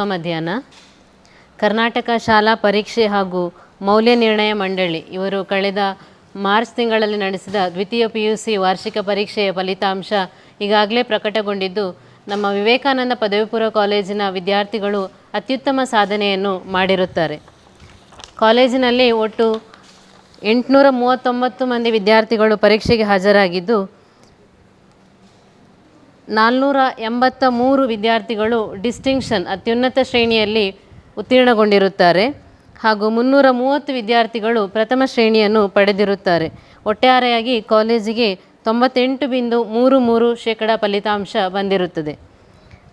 ಶುಭ ಮಧ್ಯಾಹ್ನ. ಕರ್ನಾಟಕ ಶಾಲಾ ಪರೀಕ್ಷೆ ಹಾಗೂ ಮೌಲ್ಯ ನಿರ್ಣಯ ಮಂಡಳಿ, ಇವರು ಕಳೆದ ಮಾರ್ಚ್ ತಿಂಗಳಲ್ಲಿ ನಡೆಸಿದ ದ್ವಿತೀಯ ಪಿ ಯು ಸಿ ವಾರ್ಷಿಕ ಪರೀಕ್ಷೆಯ ಫಲಿತಾಂಶ ಈಗಾಗಲೇ ಪ್ರಕಟಗೊಂಡಿದ್ದು, ನಮ್ಮ ವಿವೇಕಾನಂದ ಪದವಿ ಪೂರ್ವ ಕಾಲೇಜಿನ ವಿದ್ಯಾರ್ಥಿಗಳು ಅತ್ಯುತ್ತಮ ಸಾಧನೆಯನ್ನು ಮಾಡಿರುತ್ತಾರೆ. ಕಾಲೇಜಿನಲ್ಲಿ ಒಟ್ಟು ಎಂಟುನೂರ ಮೂವತ್ತೊಂಬತ್ತು ಮಂದಿ ವಿದ್ಯಾರ್ಥಿಗಳು ಪರೀಕ್ಷೆಗೆ ಹಾಜರಾಗಿದ್ದು ನಾಲ್ನೂರ ಎಂಬತ್ತ ಮೂರು ವಿದ್ಯಾರ್ಥಿಗಳು ಡಿಸ್ಟಿಂಕ್ಷನ್, ಅತ್ಯುನ್ನತ ಶ್ರೇಣಿಯಲ್ಲಿ ಉತ್ತೀರ್ಣಗೊಂಡಿರುತ್ತಾರೆ ಹಾಗೂ ಮುನ್ನೂರ ಮೂವತ್ತು ವಿದ್ಯಾರ್ಥಿಗಳು ಪ್ರಥಮ ಶ್ರೇಣಿಯನ್ನು ಪಡೆದಿರುತ್ತಾರೆ. ಒಟ್ಟಾರೆಯಾಗಿ ಕಾಲೇಜಿಗೆ ತೊಂಬತ್ತೆಂಟು ಬಿಂದು ಮೂರು ಮೂರು ಶೇಕಡ ಫಲಿತಾಂಶ ಬಂದಿರುತ್ತದೆ.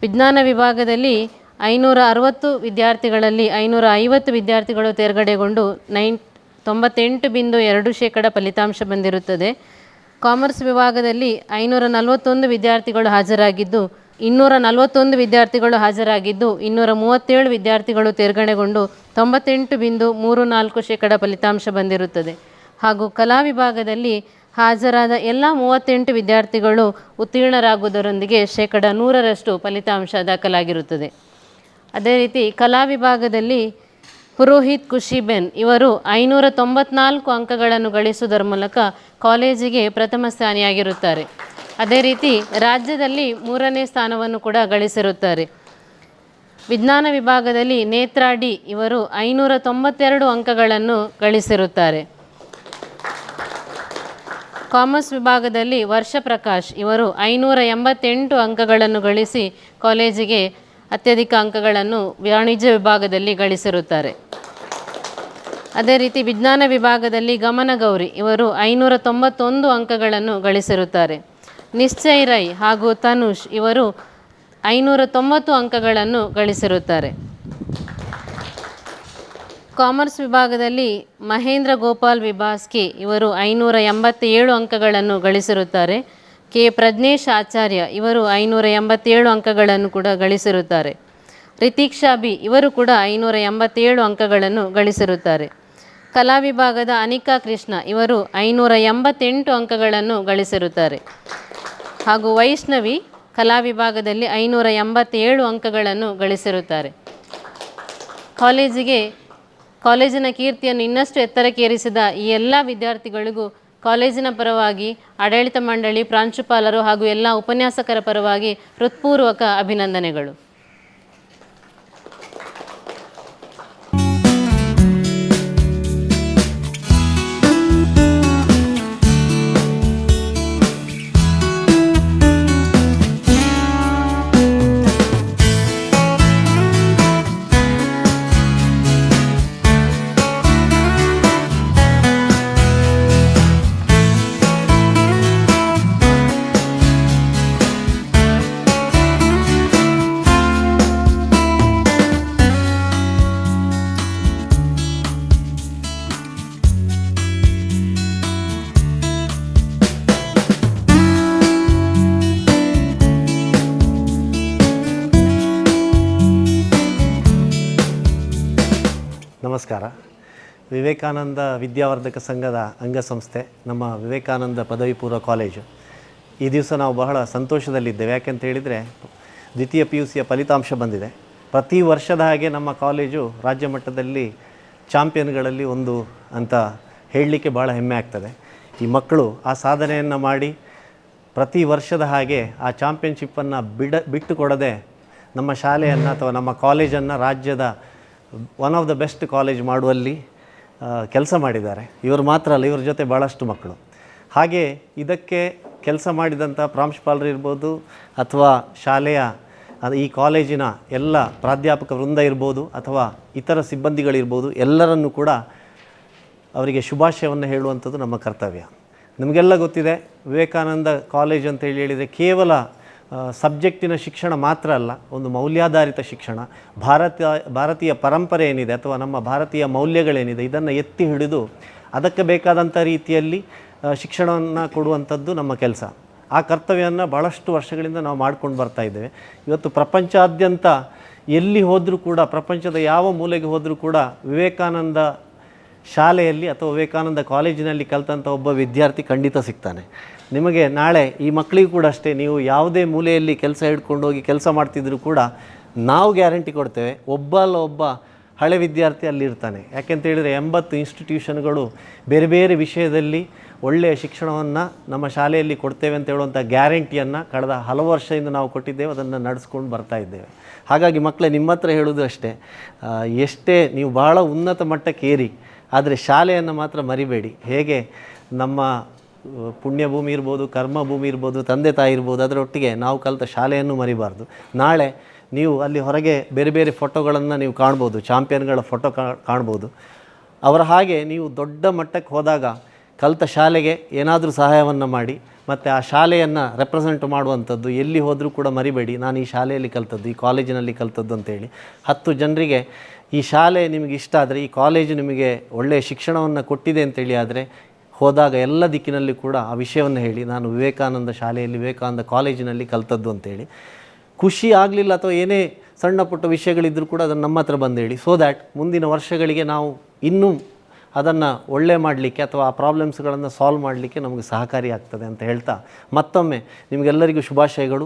ವಿಜ್ಞಾನ ವಿಭಾಗದಲ್ಲಿ ಐನೂರ ಅರವತ್ತು ವಿದ್ಯಾರ್ಥಿಗಳಲ್ಲಿ ಐನೂರ ಐವತ್ತು ವಿದ್ಯಾರ್ಥಿಗಳು ತೇರ್ಗಡೆಗೊಂಡು ನೈನ್ ತೊಂಬತ್ತೆಂಟು ಬಿಂದು ಎರಡು ಶೇಕಡ ಫಲಿತಾಂಶ ಬಂದಿರುತ್ತದೆ. ಕಾಮರ್ಸ್ ವಿಭಾಗದಲ್ಲಿ ಐನೂರ ನಲವತ್ತೊಂದು ವಿದ್ಯಾರ್ಥಿಗಳು ಹಾಜರಾಗಿದ್ದು, ಇನ್ನೂರ ನಲವತ್ತೊಂದು ವಿದ್ಯಾರ್ಥಿಗಳು ಹಾಜರಾಗಿದ್ದು, ಇನ್ನೂರ ಮೂವತ್ತೇಳು ವಿದ್ಯಾರ್ಥಿಗಳು ತೇರ್ಗಡೆಗೊಂಡು ತೊಂಬತ್ತೆಂಟು ಬಿಂದು ಮೂರು ನಾಲ್ಕು ಶೇಕಡ ಫಲಿತಾಂಶ ಬಂದಿರುತ್ತದೆ. ಹಾಗೂ ಕಲಾ ವಿಭಾಗದಲ್ಲಿ ಹಾಜರಾದ ಎಲ್ಲ ಮೂವತ್ತೆಂಟು ವಿದ್ಯಾರ್ಥಿಗಳು ಉತ್ತೀರ್ಣರಾಗುವುದರೊಂದಿಗೆ ಶೇಕಡ ನೂರರಷ್ಟು ಫಲಿತಾಂಶ ದಾಖಲಾಗಿರುತ್ತದೆ. ಅದೇ ರೀತಿ ಕಲಾ ವಿಭಾಗದಲ್ಲಿ ಪುರೋಹಿತ್ ಖುಷಿಬೆನ್ ಇವರು ಐನೂರ ತೊಂಬತ್ನಾಲ್ಕು ಅಂಕಗಳನ್ನು ಗಳಿಸುವುದರ ಮೂಲಕ ಕಾಲೇಜಿಗೆ ಪ್ರಥಮ ಸ್ಥಾನಿಯಾಗಿರುತ್ತಾರೆ. ಅದೇ ರೀತಿ ರಾಜ್ಯದಲ್ಲಿ ಮೂರನೇ ಸ್ಥಾನವನ್ನು ಕೂಡ ಗಳಿಸಿರುತ್ತಾರೆ. ವಿಜ್ಞಾನ ವಿಭಾಗದಲ್ಲಿ ನೇತ್ರಾ ಡಿ ಇವರು ಐನೂರ ತೊಂಬತ್ತೆರಡು ಅಂಕಗಳನ್ನು ಗಳಿಸಿರುತ್ತಾರೆ. ಕಾಮರ್ಸ್ ವಿಭಾಗದಲ್ಲಿ ವರ್ಷ ಪ್ರಕಾಶ್ ಇವರು ಐನೂರ ಎಂಬತ್ತೆಂಟು ಅಂಕಗಳನ್ನು ಗಳಿಸಿ ಕಾಲೇಜಿಗೆ ಅತ್ಯಧಿಕ ಅಂಕಗಳನ್ನು ವಾಣಿಜ್ಯ ವಿಭಾಗದಲ್ಲಿ ಗಳಿಸಿರುತ್ತಾರೆ. ಅದೇ ರೀತಿ ವಿಜ್ಞಾನ ವಿಭಾಗದಲ್ಲಿ ಗಮನಗೌರಿ ಇವರು ಐನೂರ ತೊಂಬತ್ತೊಂದು ಅಂಕಗಳನ್ನು ಗಳಿಸಿರುತ್ತಾರೆ. ನಿಶ್ಚಯ್ ರೈ ಹಾಗೂ ತನುಷ್ ಇವರು ಐನೂರ ತೊಂಬತ್ತು ಅಂಕಗಳನ್ನು ಗಳಿಸಿರುತ್ತಾರೆ. ಕಾಮರ್ಸ್ ವಿಭಾಗದಲ್ಲಿ ಮಹೇಂದ್ರ ಗೋಪಾಲ್ ವಿಭಾಸ್ಕಿ ಇವರು ಐನೂರ ಎಂಬತ್ತೇಳು ಅಂಕಗಳನ್ನು ಗಳಿಸಿರುತ್ತಾರೆ. ಕೆ ಪ್ರಜ್ನೇಶ್ ಆಚಾರ್ಯ, ಇವರು ಐನೂರ ಎಂಬತ್ತೇಳು ಅಂಕಗಳನ್ನು ಕೂಡ ಗಳಿಸಿರುತ್ತಾರೆ. ರಿತೀಕ್ಷಾ ಬಿ, ಇವರು ಕೂಡ ಐನೂರ ಎಂಬತ್ತೇಳು ಅಂಕಗಳನ್ನು ಗಳಿಸಿರುತ್ತಾರೆ. ಕಲಾ ವಿಭಾಗದ ಅನಿಕಾ ಕೃಷ್ಣ, ಇವರು ಐನೂರ ಎಂಬತ್ತೆಂಟು ಅಂಕಗಳನ್ನು ಗಳಿಸಿರುತ್ತಾರೆ. ಹಾಗೂ ವೈಷ್ಣವಿ, ಕಲಾ ವಿಭಾಗದಲ್ಲಿ ಐನೂರ ಎಂಬತ್ತೇಳು ಅಂಕಗಳನ್ನು ಗಳಿಸಿರುತ್ತಾರೆ. ಕಾಲೇಜಿಗೆ, ಕಾಲೇಜಿನ ಕೀರ್ತಿಯನ್ನು ಇನ್ನಷ್ಟು ಎತ್ತರಕ್ಕೇರಿಸಿದ ಈ ಎಲ್ಲ ವಿದ್ಯಾರ್ಥಿಗಳಿಗೂ ಕಾಲೇಜಿನ ಪರವಾಗಿ ಆಡಳಿತ ಮಂಡಳಿ ಪ್ರಾಂಶುಪಾಲರು ಹಾಗೂ ಎಲ್ಲ ಉಪನ್ಯಾಸಕರ ಪರವಾಗಿ ಹೃತ್ಪೂರ್ವಕ ಅಭಿನಂದನೆಗಳು. ನಮಸ್ಕಾರ. ವಿವೇಕಾನಂದ ವಿದ್ಯಾವರ್ಧಕ ಸಂಘದ ಅಂಗಸಂಸ್ಥೆ, ನಮ್ಮ ವಿವೇಕಾನಂದ ಪದವಿ ಪೂರ್ವ ಕಾಲೇಜು. ಈ ದಿವಸ ನಾವು ಬಹಳ ಸಂತೋಷದಲ್ಲಿದ್ದೇವೆ. ಯಾಕೆಂತ ಹೇಳಿದರೆ, ದ್ವಿತೀಯ ಪಿ ಯು ಸಿಯ ಫಲಿತಾಂಶ ಬಂದಿದೆ. ಪ್ರತಿ ವರ್ಷದ ಹಾಗೆ ನಮ್ಮ ಕಾಲೇಜು ರಾಜ್ಯ ಮಟ್ಟದಲ್ಲಿ ಚಾಂಪಿಯನ್ಗಳಲ್ಲಿ ಒಂದು ಅಂತ ಹೇಳಲಿಕ್ಕೆ ಭಾಳ ಹೆಮ್ಮೆ ಆಗ್ತದೆ. ಈ ಮಕ್ಕಳು ಆ ಸಾಧನೆಯನ್ನು ಮಾಡಿ ಪ್ರತಿ ವರ್ಷದ ಹಾಗೆ ಆ ಚಾಂಪಿಯನ್ಶಿಪ್ಪನ್ನು ಬಿಡ ಬಿಟ್ಟು ಕೊಡದೆ ನಮ್ಮ ಶಾಲೆಯನ್ನು ಅಥವಾ ನಮ್ಮ ಕಾಲೇಜನ್ನು ರಾಜ್ಯದ one of the best college ಮಾಡುವಲ್ಲಿ ಕೆಲಸ ಮಾಡಿದ್ದಾರೆ. ಇವರು ಮಾತ್ರ ಅಲ್ಲ, ಇವ್ರ ಜೊತೆ ಭಾಳಷ್ಟು ಮಕ್ಕಳು. ಹಾಗೆ ಇದಕ್ಕೆ ಕೆಲಸ ಮಾಡಿದಂಥ ಪ್ರಾಂಶುಪಾಲರು ಇರ್ಬೋದು, ಅಥವಾ ಶಾಲೆಯ ಈ ಕಾಲೇಜಿನ ಎಲ್ಲ ಪ್ರಾಧ್ಯಾಪಕ ವೃಂದ ಇರ್ಬೋದು, ಅಥವಾ ಇತರ ಸಿಬ್ಬಂದಿಗಳಿರ್ಬೋದು ಎಲ್ಲರನ್ನೂ ಕೂಡ ಅವರಿಗೆ ಶುಭಾಶಯವನ್ನು ಹೇಳುವಂಥದ್ದು ನಮ್ಮ ಕರ್ತವ್ಯ. ನಿಮಗೆಲ್ಲ ಗೊತ್ತಿದೆ, ವಿವೇಕಾನಂದ ಕಾಲೇಜ್ ಅಂತ ಹೇಳಿ ಹೇಳಿದರೆ ಕೇವಲ ಸಬ್ಜೆಕ್ಟಿನ ಶಿಕ್ಷಣ ಮಾತ್ರ ಅಲ್ಲ, ಒಂದು ಮೌಲ್ಯಾಧಾರಿತ ಶಿಕ್ಷಣ. ಭಾರತ, ಭಾರತೀಯ ಪರಂಪರೆ ಏನಿದೆ ಅಥವಾ ನಮ್ಮ ಭಾರತೀಯ ಮೌಲ್ಯಗಳೇನಿದೆ, ಇದನ್ನು ಎತ್ತಿ ಹಿಡಿದು ಅದಕ್ಕೆ ಬೇಕಾದಂಥ ರೀತಿಯಲ್ಲಿ ಶಿಕ್ಷಣವನ್ನು ಕೊಡುವಂಥದ್ದು ನಮ್ಮ ಕೆಲಸ. ಆ ಕರ್ತವ್ಯವನ್ನು ಭಾಳಷ್ಟು ವರ್ಷಗಳಿಂದ ನಾವು ಮಾಡ್ಕೊಂಡು ಬರ್ತಾ ಇದ್ದೇವೆ. ಇವತ್ತು ಪ್ರಪಂಚಾದ್ಯಂತ ಎಲ್ಲಿ ಹೋದರೂ ಕೂಡ, ಪ್ರಪಂಚದ ಯಾವ ಮೂಲೆಗೆ ಹೋದರೂ ಕೂಡ ವಿವೇಕಾನಂದ ಶಾಲೆಯಲ್ಲಿ ಅಥವಾ ವಿವೇಕಾನಂದ ಕಾಲೇಜಿನಲ್ಲಿ ಕಲಿತಂಥ ಒಬ್ಬ ವಿದ್ಯಾರ್ಥಿ ಖಂಡಿತ ಸಿಗ್ತಾನೆ. ನಿಮಗೆ ನಾಳೆ ಈ ಮಕ್ಕಳಿಗೂ ಕೂಡ ಅಷ್ಟೇ, ನೀವು ಯಾವುದೇ ಮೂಲೆಯಲ್ಲಿ ಕೆಲಸ ಹಿಡ್ಕೊಂಡು ಹೋಗಿ ಕೆಲಸ ಮಾಡ್ತಿದ್ರು ಕೂಡ ನಾವು ಗ್ಯಾರಂಟಿ ಕೊಡ್ತೇವೆ ಒಬ್ಬ ಅಲ್ಲ ಒಬ್ಬ ಹಳೆ ವಿದ್ಯಾರ್ಥಿ ಅಲ್ಲಿರ್ತಾನೆ ಯಾಕೆಂತ ಹೇಳಿದರೆ ಎಂಬತ್ತು ಇನ್ಸ್ಟಿಟ್ಯೂಷನ್ಗಳು ಬೇರೆ ಬೇರೆ ವಿಷಯದಲ್ಲಿ ಒಳ್ಳೆಯ ಶಿಕ್ಷಣವನ್ನು ನಮ್ಮ ಶಾಲೆಯಲ್ಲಿ ಕೊಡ್ತೇವೆ ಅಂತ ಹೇಳುವಂಥ ಗ್ಯಾರಂಟಿಯನ್ನು ಕಳೆದ ಹಲವು ವರ್ಷದಿಂದ ನಾವು ಕೊಟ್ಟಿದ್ದೇವೆ, ಅದನ್ನು ನಡೆಸ್ಕೊಂಡು ಬರ್ತಾ ಇದ್ದೇವೆ. ಹಾಗಾಗಿ ಮಕ್ಕಳೇ, ನಿಮ್ಮ ಹತ್ರ ಹೇಳೋದು ಅಷ್ಟೇ ಎಷ್ಟೇ ನೀವು ಬಹಳ ಉನ್ನತ ಮಟ್ಟಕ್ಕೆ ಏರಿ ಆದರೆ ಶಾಲೆಯನ್ನು ಮಾತ್ರ ಮರಿಬೇಡಿ. ಹೇಗೆ? ನಮ್ಮ ಪುಣ್ಯಭೂಮಿ ಇರ್ಬೋದು, ಕರ್ಮಭೂಮಿ ಇರ್ಬೋದು, ತಂದೆ ತಾಯಿ ಇರ್ಬೋದು, ಅದರೊಟ್ಟಿಗೆ ನಾವು ಕಲಿತ ಶಾಲೆಯನ್ನು ಮರಿಬಾರ್ದು. ನಾಳೆ ನೀವು ಅಲ್ಲಿ ಹೊರಗೆ ಬೇರೆ ಬೇರೆ ಫೋಟೋಗಳನ್ನು ನೀವು ಕಾಣ್ಬೋದು, ಚಾಂಪಿಯನ್ಗಳ ಫೋಟೋ ಕಾಣ್ಬೋದು. ಅವರ ಹಾಗೆ ನೀವು ದೊಡ್ಡ ಮಟ್ಟಕ್ಕೆ ಹೋದಾಗ ಕಲಿತ ಶಾಲೆಗೆ ಏನಾದರೂ ಸಹಾಯವನ್ನು ಮಾಡಿ, ಮತ್ತು ಆ ಶಾಲೆಯನ್ನು ರೆಪ್ರೆಸೆಂಟ್ ಮಾಡುವಂಥದ್ದು ಎಲ್ಲಿ ಹೋದರೂ ಕೂಡ ಮರಿಬೇಡಿ. ನಾನು ಈ ಶಾಲೆಯಲ್ಲಿ ಕಲಿತದ್ದು, ಈ ಕಾಲೇಜಿನಲ್ಲಿ ಕಲಿತದ್ದು ಅಂತೇಳಿ. ಹತ್ತು ಜನರಿಗೆ ಈ ಶಾಲೆ ನಿಮಗೆ ಇಷ್ಟ ಆದರೆ, ಈ ಕಾಲೇಜು ನಿಮಗೆ ಒಳ್ಳೆಯ ಶಿಕ್ಷಣವನ್ನು ಕೊಟ್ಟಿದೆ ಅಂತೇಳಿ ಆದರೆ, ಹೋದಾಗ ಎಲ್ಲ ದಿಕ್ಕಿನಲ್ಲಿ ಕೂಡ ಆ ವಿಷಯವನ್ನು ಹೇಳಿ, ನಾನು ವಿವೇಕಾನಂದ ಶಾಲೆಯಲ್ಲಿ, ವಿವೇಕಾನಂದ ಕಾಲೇಜಿನಲ್ಲಿ ಕಲಿತದ್ದು ಅಂತೇಳಿ ಖುಷಿ ಆಗಲಿಲ್ಲ ಅಥವಾ ಏನೇ ಸಣ್ಣ ಪುಟ್ಟ ವಿಷಯಗಳಿದ್ದರೂ ಕೂಡ ಅದನ್ನು ನಮ್ಮ ಹತ್ರ ಬಂದು ಹೇಳಿ. ಸೊ ದ್ಯಾಟ್ ಮುಂದಿನ ವರ್ಷಗಳಿಗೆ ನಾವು ಇನ್ನೂ ಅದನ್ನು ಒಳ್ಳೆ ಮಾಡಲಿಕ್ಕೆ ಅಥವಾ ಆ ಪ್ರಾಬ್ಲಮ್ಸ್ಗಳನ್ನು ಸಾಲ್ವ್ ಮಾಡಲಿಕ್ಕೆ ನಮಗೆ ಸಹಕಾರಿ ಆಗ್ತದೆ ಅಂತ ಹೇಳ್ತಾ ಮತ್ತೊಮ್ಮೆ ನಿಮಗೆಲ್ಲರಿಗೂ ಶುಭಾಶಯಗಳು.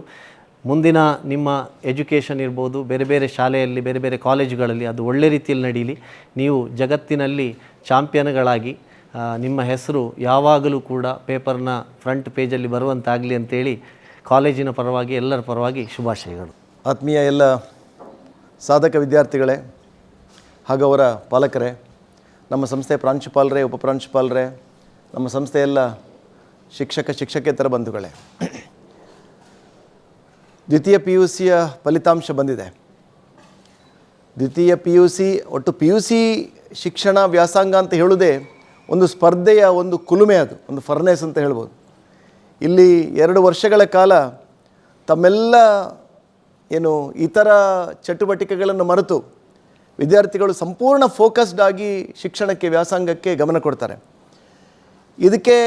ಮುಂದಿನ ನಿಮ್ಮ ಎಜುಕೇಷನ್ ಇರ್ಬೋದು, ಬೇರೆ ಬೇರೆ ಶಾಲೆಯಲ್ಲಿ, ಬೇರೆ ಬೇರೆ ಕಾಲೇಜುಗಳಲ್ಲಿ ಅದು ಒಳ್ಳೆ ರೀತಿಯಲ್ಲಿ ನಡೀಲಿ. ನೀವು ಜಗತ್ತಿನಲ್ಲಿ ಚಾಂಪಿಯನ್ಗಳಾಗಿ ನಿಮ್ಮ ಹೆಸರು ಯಾವಾಗಲೂ ಕೂಡ ಪೇಪರ್ನ ಫ್ರಂಟ್ ಪೇಜಲ್ಲಿ ಬರುವಂತಾಗಲಿ ಅಂತೇಳಿ ಕಾಲೇಜಿನ ಪರವಾಗಿ, ಎಲ್ಲರ ಪರವಾಗಿ ಶುಭಾಶಯಗಳು. ಆತ್ಮೀಯ ಎಲ್ಲ ಸಾಧಕ ವಿದ್ಯಾರ್ಥಿಗಳೇ, ಹಾಗೂ ಅವರ ಪಾಲಕರೇ, ನಮ್ಮ ಸಂಸ್ಥೆ ಪ್ರಾಂಶುಪಾಲರೇ ಉಪಪ್ರಾಂಶುಪಾಲರೇ ನಮ್ಮ ಸಂಸ್ಥೆಯ ಎಲ್ಲ ಶಿಕ್ಷಕ, ಶಿಕ್ಷಕೇತರ ಬಂಧುಗಳೇ. ದ್ವಿತೀಯ ಪಿ ಯು ಸಿಯ ಫಲಿತಾಂಶ ಬಂದಿದೆ. ದ್ವಿತೀಯ ಪಿ ಯು ಸಿ ಒಟ್ಟು ಪಿ ಯು ಸಿ ಶಿಕ್ಷಣ ವ್ಯಾಸಂಗ ಅಂತ ಹೇಳುವುದೇ ಒಂದು ಸ್ಪರ್ಧೆಯ ಒಂದು ಕುಲುಮೆ ಅದು, ಒಂದು ಫರ್ನೆಸ್ ಅಂತ ಹೇಳ್ಬೋದು. ಇಲ್ಲಿ ಎರಡು ವರ್ಷಗಳ ಕಾಲ ತಮ್ಮೆಲ್ಲ ಏನು ಇತರ ಚಟುವಟಿಕೆಗಳನ್ನು ಮರೆತು ವಿದ್ಯಾರ್ಥಿಗಳು ಸಂಪೂರ್ಣ ಫೋಕಸ್ಡ್ ಆಗಿ ಶಿಕ್ಷಣಕ್ಕೆ, ವ್ಯಾಸಂಗಕ್ಕೆ ಗಮನ ಕೊಡ್ತಾರೆ. ಇದಕ್ಕೆ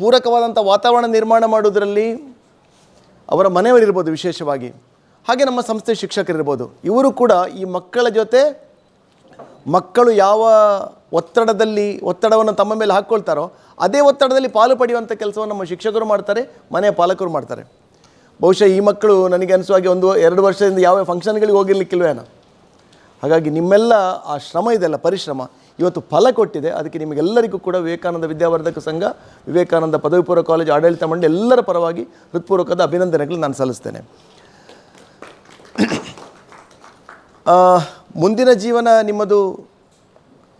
ಪೂರಕವಾದಂಥ ವಾತಾವರಣ ನಿರ್ಮಾಣ ಮಾಡುವುದರಲ್ಲಿ ಅವರ ಮನೆಯವರಿರ್ಬೋದು ವಿಶೇಷವಾಗಿ. ಹಾಗೆ ನಮ್ಮ ಸಂಸ್ಥೆ ಶಿಕ್ಷಕರಿರ್ಬೋದು. ಇವರು ಕೂಡ ಈ ಮಕ್ಕಳ ಜೊತೆ ಮಕ್ಕಳು ಯಾವ ಒತ್ತಡದಲ್ಲಿ, ಒತ್ತಡವನ್ನು ತಮ್ಮ ಮೇಲೆ ಹಾಕ್ಕೊಳ್ತಾರೋ ಅದೇ ಒತ್ತಡದಲ್ಲಿ ಪಾಲು ಪಡೆಯುವಂಥ ಕೆಲಸವನ್ನು ನಮ್ಮ ಶಿಕ್ಷಕರು ಮಾಡ್ತಾರೆ, ಮನೆಯ ಪಾಲಕರು ಮಾಡ್ತಾರೆ. ಬಹುಶಃ ಈ ಮಕ್ಕಳು ನನಗೆ ಅನಿಸುವ ಹಾಗೆ ಒಂದು ಎರಡು ವರ್ಷದಿಂದ ಯಾವ ಫಂಕ್ಷನ್ಗಳಿಗೆ ಹೋಗಿರ್ಲಿಕ್ಕಿಲ್ವೇನೋ. ಹಾಗಾಗಿ ನಿಮ್ಮೆಲ್ಲ ಆ ಶ್ರಮ ಇದೆಲ್ಲ ಪರಿಶ್ರಮ. ಇವತ್ತು ಫಲ ಕೊಟ್ಟಿದೆ. ಅದಕ್ಕೆ ನಿಮಗೆಲ್ಲರಿಗೂ ಕೂಡ ವಿವೇಕಾನಂದ ವಿದ್ಯಾವರ್ಧಕ ಸಂಘ, ವಿವೇಕಾನಂದ ಪದವಿ ಪೂರ್ವ ಕಾಲೇಜು, ಆಡಳಿತ ಮಂಡಳಿ ಎಲ್ಲರ ಪರವಾಗಿ ಹೃತ್ಪೂರ್ವಕದ ಅಭಿನಂದನೆಗಳು ನಾನು ಸಲ್ಲಿಸ್ತೇನೆ. ಮುಂದಿನ ಜೀವನ ನಿಮ್ಮದು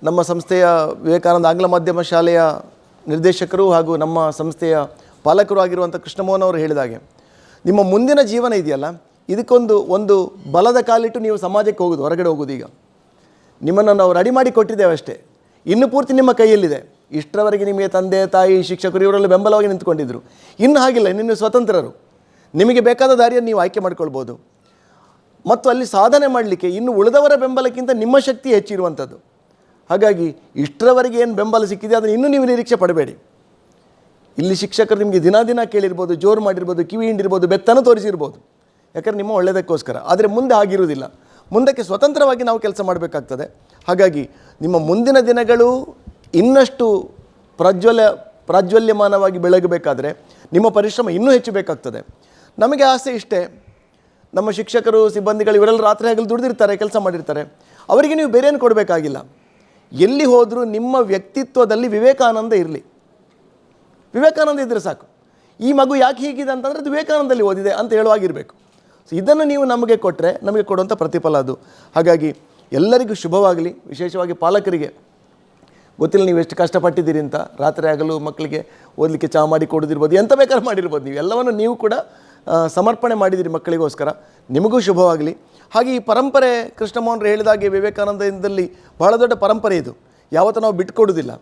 ನಮ್ಮ ಸಂಸ್ಥೆಯ ವಿವೇಕಾನಂದ ಆಂಗ್ಲ ಮಾಧ್ಯಮ ಶಾಲೆಯ ನಿರ್ದೇಶಕರು ಹಾಗೂ ನಮ್ಮ ಸಂಸ್ಥೆಯ ಪಾಲಕರು ಆಗಿರುವಂಥ ಕೃಷ್ಣಮೋಹನ್ ಅವರು ಹೇಳಿದಾಗೆ, ನಿಮ್ಮ ಮುಂದಿನ ಜೀವನ ಇದೆಯಲ್ಲ? ಇದಕ್ಕೊಂದು ಒಂದು ಬಲದ ಕಾಲಿಟ್ಟು ನೀವು ಸಮಾಜಕ್ಕೆ ಹೋಗೋದು, ಹೊರಗಡೆ ಹೋಗೋದು ಈಗ. ನಿಮ್ಮನ್ನು ನಾವು ರೆಡಿ ಮಾಡಿ ಕೊಟ್ಟಿದ್ದೇವೆ ಅಷ್ಟೇ. ಇನ್ನು ಪೂರ್ತಿ ನಿಮ್ಮ ಕೈಯಲ್ಲಿದೆ. ಇಷ್ಟರವರೆಗೆ ನಿಮಗೆ ತಂದೆ, ತಾಯಿ, ಶಿಕ್ಷಕರು ಇವರೆಲ್ಲ ಬೆಂಬಲವಾಗಿ ನಿಂತ್ಕೊಂಡಿದ್ದರು ಇನ್ನು ಹಾಗಿಲ್ಲ ನಿನ್ನ ಸ್ವತಂತ್ರರು. ನಿಮಗೆ ಬೇಕಾದ ದಾರಿಯನ್ನು ನೀವು ಆಯ್ಕೆ ಮಾಡ್ಕೊಳ್ಬೋದು. ಮತ್ತು ಅಲ್ಲಿ ಸಾಧನೆ ಮಾಡಲಿಕ್ಕೆ ಇನ್ನು ಉಳಿದವರ ಬೆಂಬಲಕ್ಕಿಂತ ನಿಮ್ಮ ಶಕ್ತಿ ಹೆಚ್ಚಿರುವಂಥದ್ದು. ಹಾಗಾಗಿ ಇಷ್ಟರವರೆಗೆ ಏನು ಬೆಂಬಲ ಸಿಕ್ಕಿದೆ, ಅದನ್ನು ಇನ್ನೂ ನೀವು ನಿರೀಕ್ಷೆ ಪಡಬೇಡಿ. ಇಲ್ಲಿ ಶಿಕ್ಷಕರು ನಿಮಗೆ ದಿನ ದಿನ ಕೇಳಿರ್ಬೋದು, ಜೋರು ಮಾಡಿರ್ಬೋದು, ಕಿವಿ ಹಿಂಡಿರ್ಬೋದು ಬೆತ್ತನ ತೋರಿಸಿರ್ಬೋದು. ಯಾಕಂದ್ರೆ ನಿಮ್ಮ ಒಳ್ಳೆಯದಕ್ಕೋಸ್ಕರ. ಆದರೆ ಮುಂದೆ ಆಗಿರುವುದಿಲ್ಲ ಮುಂದಕ್ಕೆ ಸ್ವತಂತ್ರವಾಗಿ ನಾವು ಕೆಲಸ ಮಾಡಬೇಕಾಗ್ತದೆ. ಹಾಗಾಗಿ ನಿಮ್ಮ ಮುಂದಿನ ದಿನಗಳು ಇನ್ನಷ್ಟು ಪ್ರಜ್ವಲ, ಪ್ರಾಜ್ವಲ್ಯಮಾನವಾಗಿ ಬೆಳಗಬೇಕಾದರೆ ನಿಮ್ಮ ಪರಿಶ್ರಮ ಇನ್ನೂ ಹೆಚ್ಚು ಬೇಕಾಗ್ತದೆ ನಮಗೆ ಆಸೆ ಇಷ್ಟೇ, ನಮ್ಮ ಶಿಕ್ಷಕರು, ಸಿಬ್ಬಂದಿಗಳು ಇವರೆಲ್ಲ ರಾತ್ರಿ ಹಗಲು ದುಡಿದಿರ್ತಾರೆ, ಕೆಲಸ ಮಾಡಿರ್ತಾರೆ. ಅವರಿಗೆ ನೀವು ಬೇರೇನು ಕೊಡಬೇಕಾಗಿಲ್ಲ. ಎಲ್ಲಿ ಹೋದರೂ ನಿಮ್ಮ ವ್ಯಕ್ತಿತ್ವದಲ್ಲಿ ವಿವೇಕಾನಂದ ಇರಲಿ. ವಿವೇಕಾನಂದ ಇದ್ದರೆ ಸಾಕು. ಈ ಮಗು ಯಾಕೆ ಹೀಗಿದೆ ಅಂತಂದರೆ ಅದು ವಿವೇಕಾನಂದಲ್ಲಿ ಓದಿದೆ ಅಂತ ಹೇಳುವಾಗಿರಬೇಕು. ಸೊ ಇದನ್ನು ನೀವು ನಮಗೆ ಕೊಟ್ಟರೆ ನಮಗೆ ಕೊಡುವಂಥ ಪ್ರತಿಫಲ ಅದು. ಹಾಗಾಗಿ ಎಲ್ಲರಿಗೂ ಶುಭವಾಗಲಿ. ವಿಶೇಷವಾಗಿ ಪಾಲಕರಿಗೆ. ಗೊತ್ತಿಲ್ಲ ನೀವು ಎಷ್ಟು ಕಷ್ಟಪಟ್ಟಿದ್ದೀರಿ ಅಂತ. ರಾತ್ರಿ ಆಗಲು ಮಕ್ಕಳಿಗೆ ಓದಲಿಕ್ಕೆ ಚಹಾ ಮಾಡಿ ಕೊಡೋದಿರ್ಬೋದು, ಎಂತ ಬೇಕಾದ್ರೂ ಮಾಡಿರ್ಬೋದು ನೀವು. ಎಲ್ಲವನ್ನು ನೀವು ಕೂಡ ಸಮರ್ಪಣೆ ಮಾಡಿದ್ದೀರಿ ಮಕ್ಕಳಿಗೋಸ್ಕರ. ನಿಮಗೂ ಶುಭವಾಗಲಿ. ಹಾಗೆ ಈ ಪರಂಪರೆ ಕೃಷ್ಣಮೋಹನ್ರು ಹೇಳಿದಾಗೆ ವಿವೇಕಾನಂದದಲ್ಲಿ ಬಹಳ ದೊಡ್ಡ ಪರಂಪರೆ ಇದು. ಯಾವತ್ತೂ ನಾವು ಬಿಟ್ಕೊಡೋದಿಲ್ಲ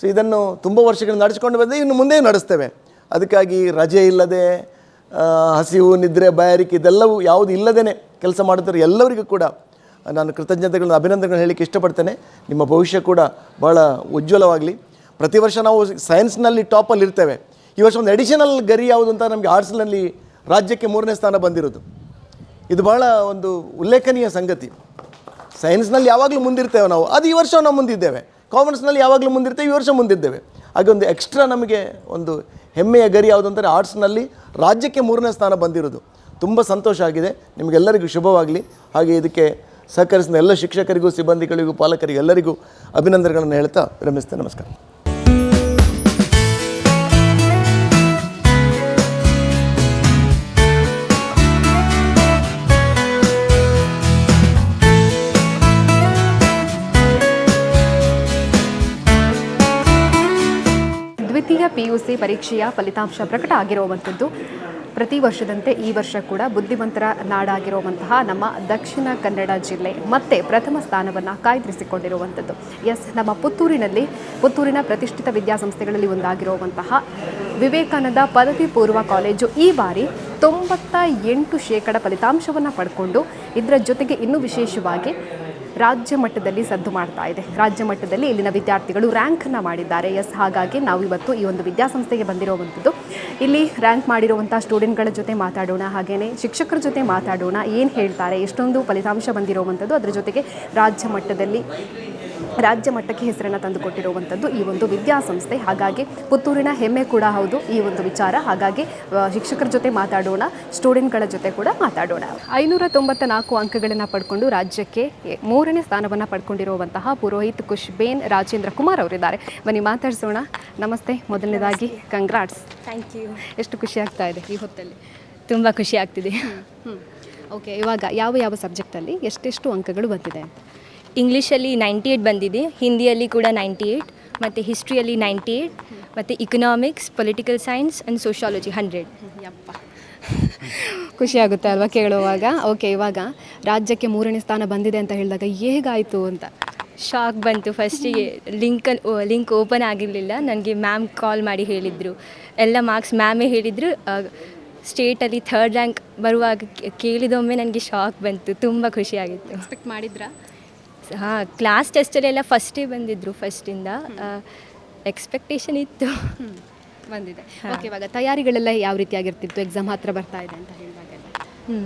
ಸೊ ಇದನ್ನು ತುಂಬ ವರ್ಷಗಳಿಂದ ನಡೆಸ್ಕೊಂಡು ಬಂದರೆ ಇನ್ನು ಮುಂದೆ ನಡೆಸ್ತೇವೆ. ಅದಕ್ಕಾಗಿ ರಜೆ ಇಲ್ಲದೆ ಹಸಿವು, ನಿದ್ರೆ, ಬಯಾರಿಕೆ ಇದೆಲ್ಲವೂ ಯಾವುದು ಇಲ್ಲದೇ ಕೆಲಸ ಮಾಡುತ್ತಾರೆ ಎಲ್ಲರಿಗೂ ಕೂಡ ನಾನು ಕೃತಜ್ಞತೆಗಳನ್ನ, ಅಭಿನಂದನೆಗಳನ್ನ ಹೇಳಲಿಕ್ಕೆ ಇಷ್ಟಪಡ್ತೇನೆ. ನಿಮ್ಮ ಭವಿಷ್ಯ ಕೂಡ ಭಾಳ ಉಜ್ವಲವಾಗಲಿ. ಪ್ರತಿ ವರ್ಷ ನಾವು ಸೈನ್ಸ್ನಲ್ಲಿ ಟಾಪಲ್ಲಿ ಇರ್ತೇವೆ. ಈ ವರ್ಷ ಒಂದು ಅಡಿಷನಲ್ ಗರಿ ಯಾವುದು ಅಂತ ನಮಗೆ ಆರ್ಟ್ಸ್ನಲ್ಲಿ ರಾಜ್ಯಕ್ಕೆ ಮೂರನೇ ಸ್ಥಾನ ಬಂದಿರೋದು. ಇದು ಬಹಳ ಒಂದು ಉಲ್ಲೇಖನೀಯ ಸಂಗತಿ. ಸೈನ್ಸ್ನಲ್ಲಿ ಯಾವಾಗಲೂ ಮುಂದಿರ್ತೇವೆ ನಾವು. ಅದು ಈ ವರ್ಷ ನಾವು ಮುಂದಿದ್ದೇವೆ. ಕಾಮರ್ಸ್ನಲ್ಲಿ ಯಾವಾಗಲೂ ಮುಂದಿರ್ತೇವೆ ಈ ವರ್ಷ ಮುಂದಿದ್ದೇವೆ. ಹಾಗೆ ಒಂದು ಎಕ್ಸ್ಟ್ರಾ ನಮಗೆ ಒಂದು ಹೆಮ್ಮೆಯ ಗರಿ ಯಾವುದಂದರೆ ಆರ್ಟ್ಸ್ನಲ್ಲಿ ರಾಜ್ಯಕ್ಕೆ ಮೂರನೇ ಸ್ಥಾನ ಬಂದಿರೋದು. ತುಂಬ ಸಂತೋಷ ಆಗಿದೆ. ನಿಮಗೆಲ್ಲರಿಗೂ ಶುಭವಾಗಲಿ. ಹಾಗೆ ಇದಕ್ಕೆ ಸಹಕರಿಸಿದ ಎಲ್ಲ ಶಿಕ್ಷಕರಿಗೂ, ಸಿಬ್ಬಂದಿಗಳಿಗೂ, ಪಾಲಕರಿಗೂ ಎಲ್ಲರಿಗೂ ಅಭಿನಂದನೆಗಳನ್ನು ಹೇಳ್ತಾ ವಿರಮಿಸ್ತೇನೆ ನಮಸ್ಕಾರ. ಪಿ ಯು ಸಿ ಪರೀಕ್ಷೆಯ ಫಲಿತಾಂಶ ಪ್ರಕಟ ಆಗಿರುವಂಥದ್ದು. ಪ್ರತಿ ವರ್ಷದಂತೆ ಈ ವರ್ಷ ಕೂಡ ಬುದ್ಧಿವಂತರ ನಾಡಾಗಿರುವಂತಹ ನಮ್ಮ ದಕ್ಷಿಣ ಕನ್ನಡ ಜಿಲ್ಲೆ ಮತ್ತೆ ಪ್ರಥಮ ಸ್ಥಾನವನ್ನು ಕಾಯ್ದಿರಿಸಿಕೊಂಡಿರುವಂಥದ್ದು. ಎಸ್, ನಮ್ಮ ಪುತ್ತೂರಿನಲ್ಲಿ ಪುತ್ತೂರಿನ ಪ್ರತಿಷ್ಠಿತ ವಿದ್ಯಾಸಂಸ್ಥೆಗಳಲ್ಲಿ ಒಂದಾಗಿರುವಂತಹ ವಿವೇಕಾನಂದ ಪದವಿ ಪೂರ್ವ ಕಾಲೇಜು ಈ ಬಾರಿ ತೊಂಬತ್ತ ಎಂಟು ಶೇಕಡ ಫಲಿತಾಂಶವನ್ನು ಪಡ್ಕೊಂಡು, ಇದರ ಜೊತೆಗೆ ಇನ್ನೂ ವಿಶೇಷವಾಗಿ ರಾಜ್ಯ ಮಟ್ಟದಲ್ಲಿ ಸದ್ದು ಮಾಡ್ತಾ ಇದೆ. ರಾಜ್ಯ ಮಟ್ಟದಲ್ಲಿ ಇಲ್ಲಿನ ವಿದ್ಯಾರ್ಥಿಗಳು ರ್ಯಾಂಕನ್ನು ಮಾಡಿದ್ದಾರೆ. ಎಸ್ ಹಾಗಾಗಿ ನಾವು ಇವತ್ತು ಈ ಒಂದು ವಿದ್ಯಾಸಂಸ್ಥೆಗೆ ಬಂದಿರುವಂಥದ್ದು. ಇಲ್ಲಿ ರ್ಯಾಂಕ್ ಮಾಡಿರುವಂಥ ಸ್ಟೂಡೆಂಟ್ಗಳ ಜೊತೆ ಮಾತಾಡೋಣ. ಹಾಗೆಯೇ ಶಿಕ್ಷಕರ ಜೊತೆ ಮಾತಾಡೋಣ. ಏನು ಹೇಳ್ತಾರೆ? ಎಷ್ಟೊಂದು ಫಲಿತಾಂಶ ಬಂದಿರುವಂಥದ್ದು. ಅದರ ಜೊತೆಗೆ ರಾಜ್ಯ ಮಟ್ಟದಲ್ಲಿ ರಾಜ್ಯ ಮಟ್ಟಕ್ಕೆ ಹೆಸರನ್ನು ತಂದುಕೊಟ್ಟಿರುವಂಥದ್ದು ಈ ಒಂದು ವಿದ್ಯಾಸಂಸ್ಥೆ. ಹಾಗಾಗಿ ಪುತ್ತೂರಿನ ಹೆಮ್ಮೆ ಕೂಡ ಹೌದು ಈ ಒಂದು ವಿಚಾರ. ಹಾಗಾಗಿ ಶಿಕ್ಷಕರ ಜೊತೆ ಮಾತಾಡೋಣ ಸ್ಟೂಡೆಂಟ್ಗಳ ಜೊತೆ ಕೂಡ ಮಾತಾಡೋಣ. ಐನೂರ ತೊಂಬತ್ತ ನಾಲ್ಕು ಅಂಕಗಳನ್ನು ಪಡ್ಕೊಂಡು ರಾಜ್ಯಕ್ಕೆ ಮೂರನೇ ಸ್ಥಾನವನ್ನು ಪಡ್ಕೊಂಡಿರುವಂತಹ ಪುರೋಹಿತ್ ಖುಷ್ಬೇನ್ ರಾಜೇಂದ್ರ ಕುಮಾರ್ ಅವರಿದ್ದಾರೆ. ಬನ್ನಿ ಮಾತಾಡಿಸೋಣ. ನಮಸ್ತೆ ಮೊದಲನೇದಾಗಿ ಕಂಗ್ರಾಟ್ಸ್. ಥ್ಯಾಂಕ್ ಯು ಎಷ್ಟು ಖುಷಿ ಆಗ್ತಾ ಇದೆ ಈ ಹೊತ್ತಲ್ಲಿ? ತುಂಬ ಖುಷಿ ಆಗ್ತಿದೆ. ಹ್ಞೂ ಓಕೆ ಇವಾಗ ಯಾವ ಯಾವ ಸಬ್ಜೆಕ್ಟಲ್ಲಿ ಎಷ್ಟೆಷ್ಟು ಅಂಕಗಳು ಬಂದಿದೆ ಅಂತ? ಇಂಗ್ಲೀಷಲ್ಲಿ ನೈಂಟಿ ಏಯ್ಟ್ ಬಂದಿದೆ ಹಿಂದಿಯಲ್ಲಿ ಕೂಡ ನೈಂಟಿ ಏಯ್ಟ್ ಮತ್ತು ಹಿಸ್ಟ್ರಿಯಲ್ಲಿ ನೈಂಟಿ ಏಯ್ಟ್ ಮತ್ತು economics political science and sociology hundred ಯಪ್ಪ. ಖುಷಿ ಆಗುತ್ತೆ ಅಲ್ವಾ ಕೇಳುವಾಗ? ಓಕೆ ಇವಾಗ ರಾಜ್ಯಕ್ಕೆ ಮೂರನೇ ಸ್ಥಾನ ಬಂದಿದೆ ಅಂತ ಹೇಳಿದಾಗ ಹೇಗಾಯಿತು ಅಂತ? ಶಾಕ್ ಬಂತು ಫಸ್ಟಿಗೆ ಲಿಂಕ್ ಲಿಂಕ್ ಓಪನ್ ಆಗಿರಲಿಲ್ಲ. ನನಗೆ ಮ್ಯಾಮ್ ಕಾಲ್ ಮಾಡಿ ಹೇಳಿದರು. ಎಲ್ಲ ಮಾರ್ಕ್ಸ್ ಮ್ಯಾಮೇ ಹೇಳಿದರು. ಸ್ಟೇಟಲ್ಲಿ ಥರ್ಡ್ ರ್ಯಾಂಕ್ ಬರುವಾಗ ಕೇ- ಕೇಳಿದೊಮ್ಮೆ ನನಗೆ ಶಾಕ್ ಬಂತು. ತುಂಬ ಖುಷಿಯಾಗಿತ್ತು ಎಕ್ಸ್ಪೆಕ್ಟ್ ಮಾಡಿದ್ರಾ? ಹಾಂ ಕ್ಲಾಸ್ ಟೆಸ್ಟಲ್ಲೆಲ್ಲ ಫಸ್ಟೇ ಬಂದಿದ್ದರು ಫಸ್ಟಿಂದ ಎಕ್ಸ್ಪೆಕ್ಟೇಷನ್ ಇತ್ತು. ಬಂದಿದೆ. ಓಕೆ ಇವಾಗ ತಯಾರಿಗಳೆಲ್ಲ ಯಾವ ರೀತಿಯಾಗಿರ್ತಿತ್ತು ಎಕ್ಸಾಮ್ ಹತ್ರ ಬರ್ತಾ ಇದೆ ಅಂತ ಹ್ಞೂ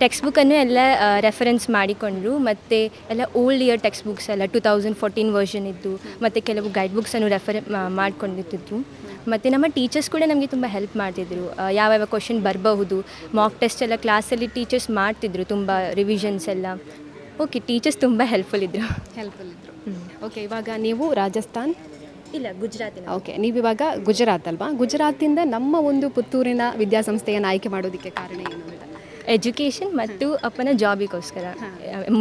ಟೆಕ್ಸ್ಟ್ ಬುಕ್ಕನ್ನು ಎಲ್ಲ ರೆಫರೆನ್ಸ್ ಮಾಡಿಕೊಂಡ್ರು. ಮತ್ತು ಎಲ್ಲ ಓಲ್ಡ್ ಇಯರ್ ಟೆಕ್ಸ್ಟ್ ಬುಕ್ಸ್ ಎಲ್ಲ ಟು ತೌಸಂಡ್ ಫೋರ್ಟೀನ್ ವರ್ಷನ್ ಇದ್ದು ಮತ್ತು ಕೆಲವು ಗೈಡ್ ಬುಕ್ಸನ್ನು ರೆಫರ್ ಮಾಡ್ಕೊಂಡಿರ್ತಿದ್ರು. ಮತ್ತು ನಮ್ಮ ಟೀಚರ್ಸ್ ಕೂಡ ನಮಗೆ ತುಂಬ ಹೆಲ್ಪ್ ಮಾಡ್ತಿದ್ರು. ಯಾವ ಯಾವ ಕ್ವಶನ್ ಬರಬಹುದು? ಮಾಕ್ ಟೆಸ್ಟ್ ಎಲ್ಲ ಕ್ಲಾಸಲ್ಲಿ ಟೀಚರ್ಸ್ ಮಾಡ್ತಿದ್ರು ತುಂಬ ರಿವಿಷನ್ಸ್ ಎಲ್ಲ. ಓಕೆ ಟೀಚರ್ಸ್ ತುಂಬ ಹೆಲ್ಪ್ಫುಲ್ ಇದ್ದರು ಹೆಲ್ಪ್ಫುಲ್ ಇದ್ರು. ಓಕೆ ಇವಾಗ ನೀವು ರಾಜಸ್ಥಾನ್? ಇಲ್ಲ ಗುಜರಾತಿನ. ಓಕೆ ನೀವು ಇವಾಗ ಗುಜರಾತ್ ಅಲ್ವಾ? ಗುಜರಾತಿಂದ ನಮ್ಮ ಒಂದು ಪುತ್ತೂರಿನ ವಿದ್ಯಾಸಂಸ್ಥೆಯನ್ನು ಆಯ್ಕೆ ಮಾಡೋದಕ್ಕೆ ಕಾರಣ ಏನು ಅಂತ. ಎಜುಕೇಷನ್ ಮತ್ತು ಅಪ್ಪನ ಜಾಬಿಗೋಸ್ಕರ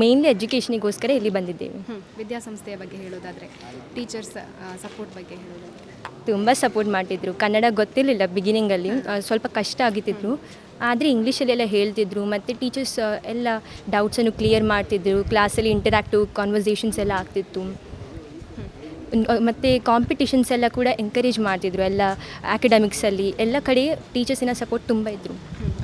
ಮೇನ್ಲಿ ಎಜುಕೇಷನಿಗೋಸ್ಕರ ಇಲ್ಲಿ ಬಂದಿದ್ದೇವೆ. ವಿದ್ಯಾಸಂಸ್ಥೆಯ ಬಗ್ಗೆ ಹೇಳೋದಾದರೆ ಟೀಚರ್ಸ್ ಸಪೋರ್ಟ್ ಬಗ್ಗೆ ಹೇಳೋದಾದರೆ. ತುಂಬ ಸಪೋರ್ಟ್ ಮಾಡ್ತಿದ್ರು. ಕನ್ನಡ ಗೊತ್ತಿರಲಿಲ್ಲ ಬಿಗಿನಿಂಗಲ್ಲಿ ಸ್ವಲ್ಪ ಕಷ್ಟ ಆಗಿತ್ತಿದ್ರು ಆದರೆ ಇಂಗ್ಲೀಷಲ್ಲೆಲ್ಲ ಹೇಳ್ತಿದ್ರು ಮತ್ತು ಟೀಚರ್ಸ್ ಎಲ್ಲ ಡೌಟ್ಸನ್ನು ಕ್ಲಿಯರ್ ಮಾಡ್ತಿದ್ರು ಕ್ಲಾಸಲ್ಲಿ ಇಂಟರಾಕ್ಟಿವ್ ಕಾನ್ವರ್ಸೇಷನ್ಸ್ ಎಲ್ಲ ಆಗ್ತಿತ್ತು ಮತ್ತು ಕಾಂಪಿಟಿಷನ್ಸ್ ಎಲ್ಲ ಕೂಡ ಎಂಕರೇಜ್ ಮಾಡ್ತಿದ್ರು ಎಲ್ಲ ಆ್ಯಕಡೆಮಿಕ್ಸಲ್ಲಿ ಎಲ್ಲ ಕಡೆ ಟೀಚರ್ಸಿನ ಸಪೋರ್ಟ್ ತುಂಬ ಇದ್ದರು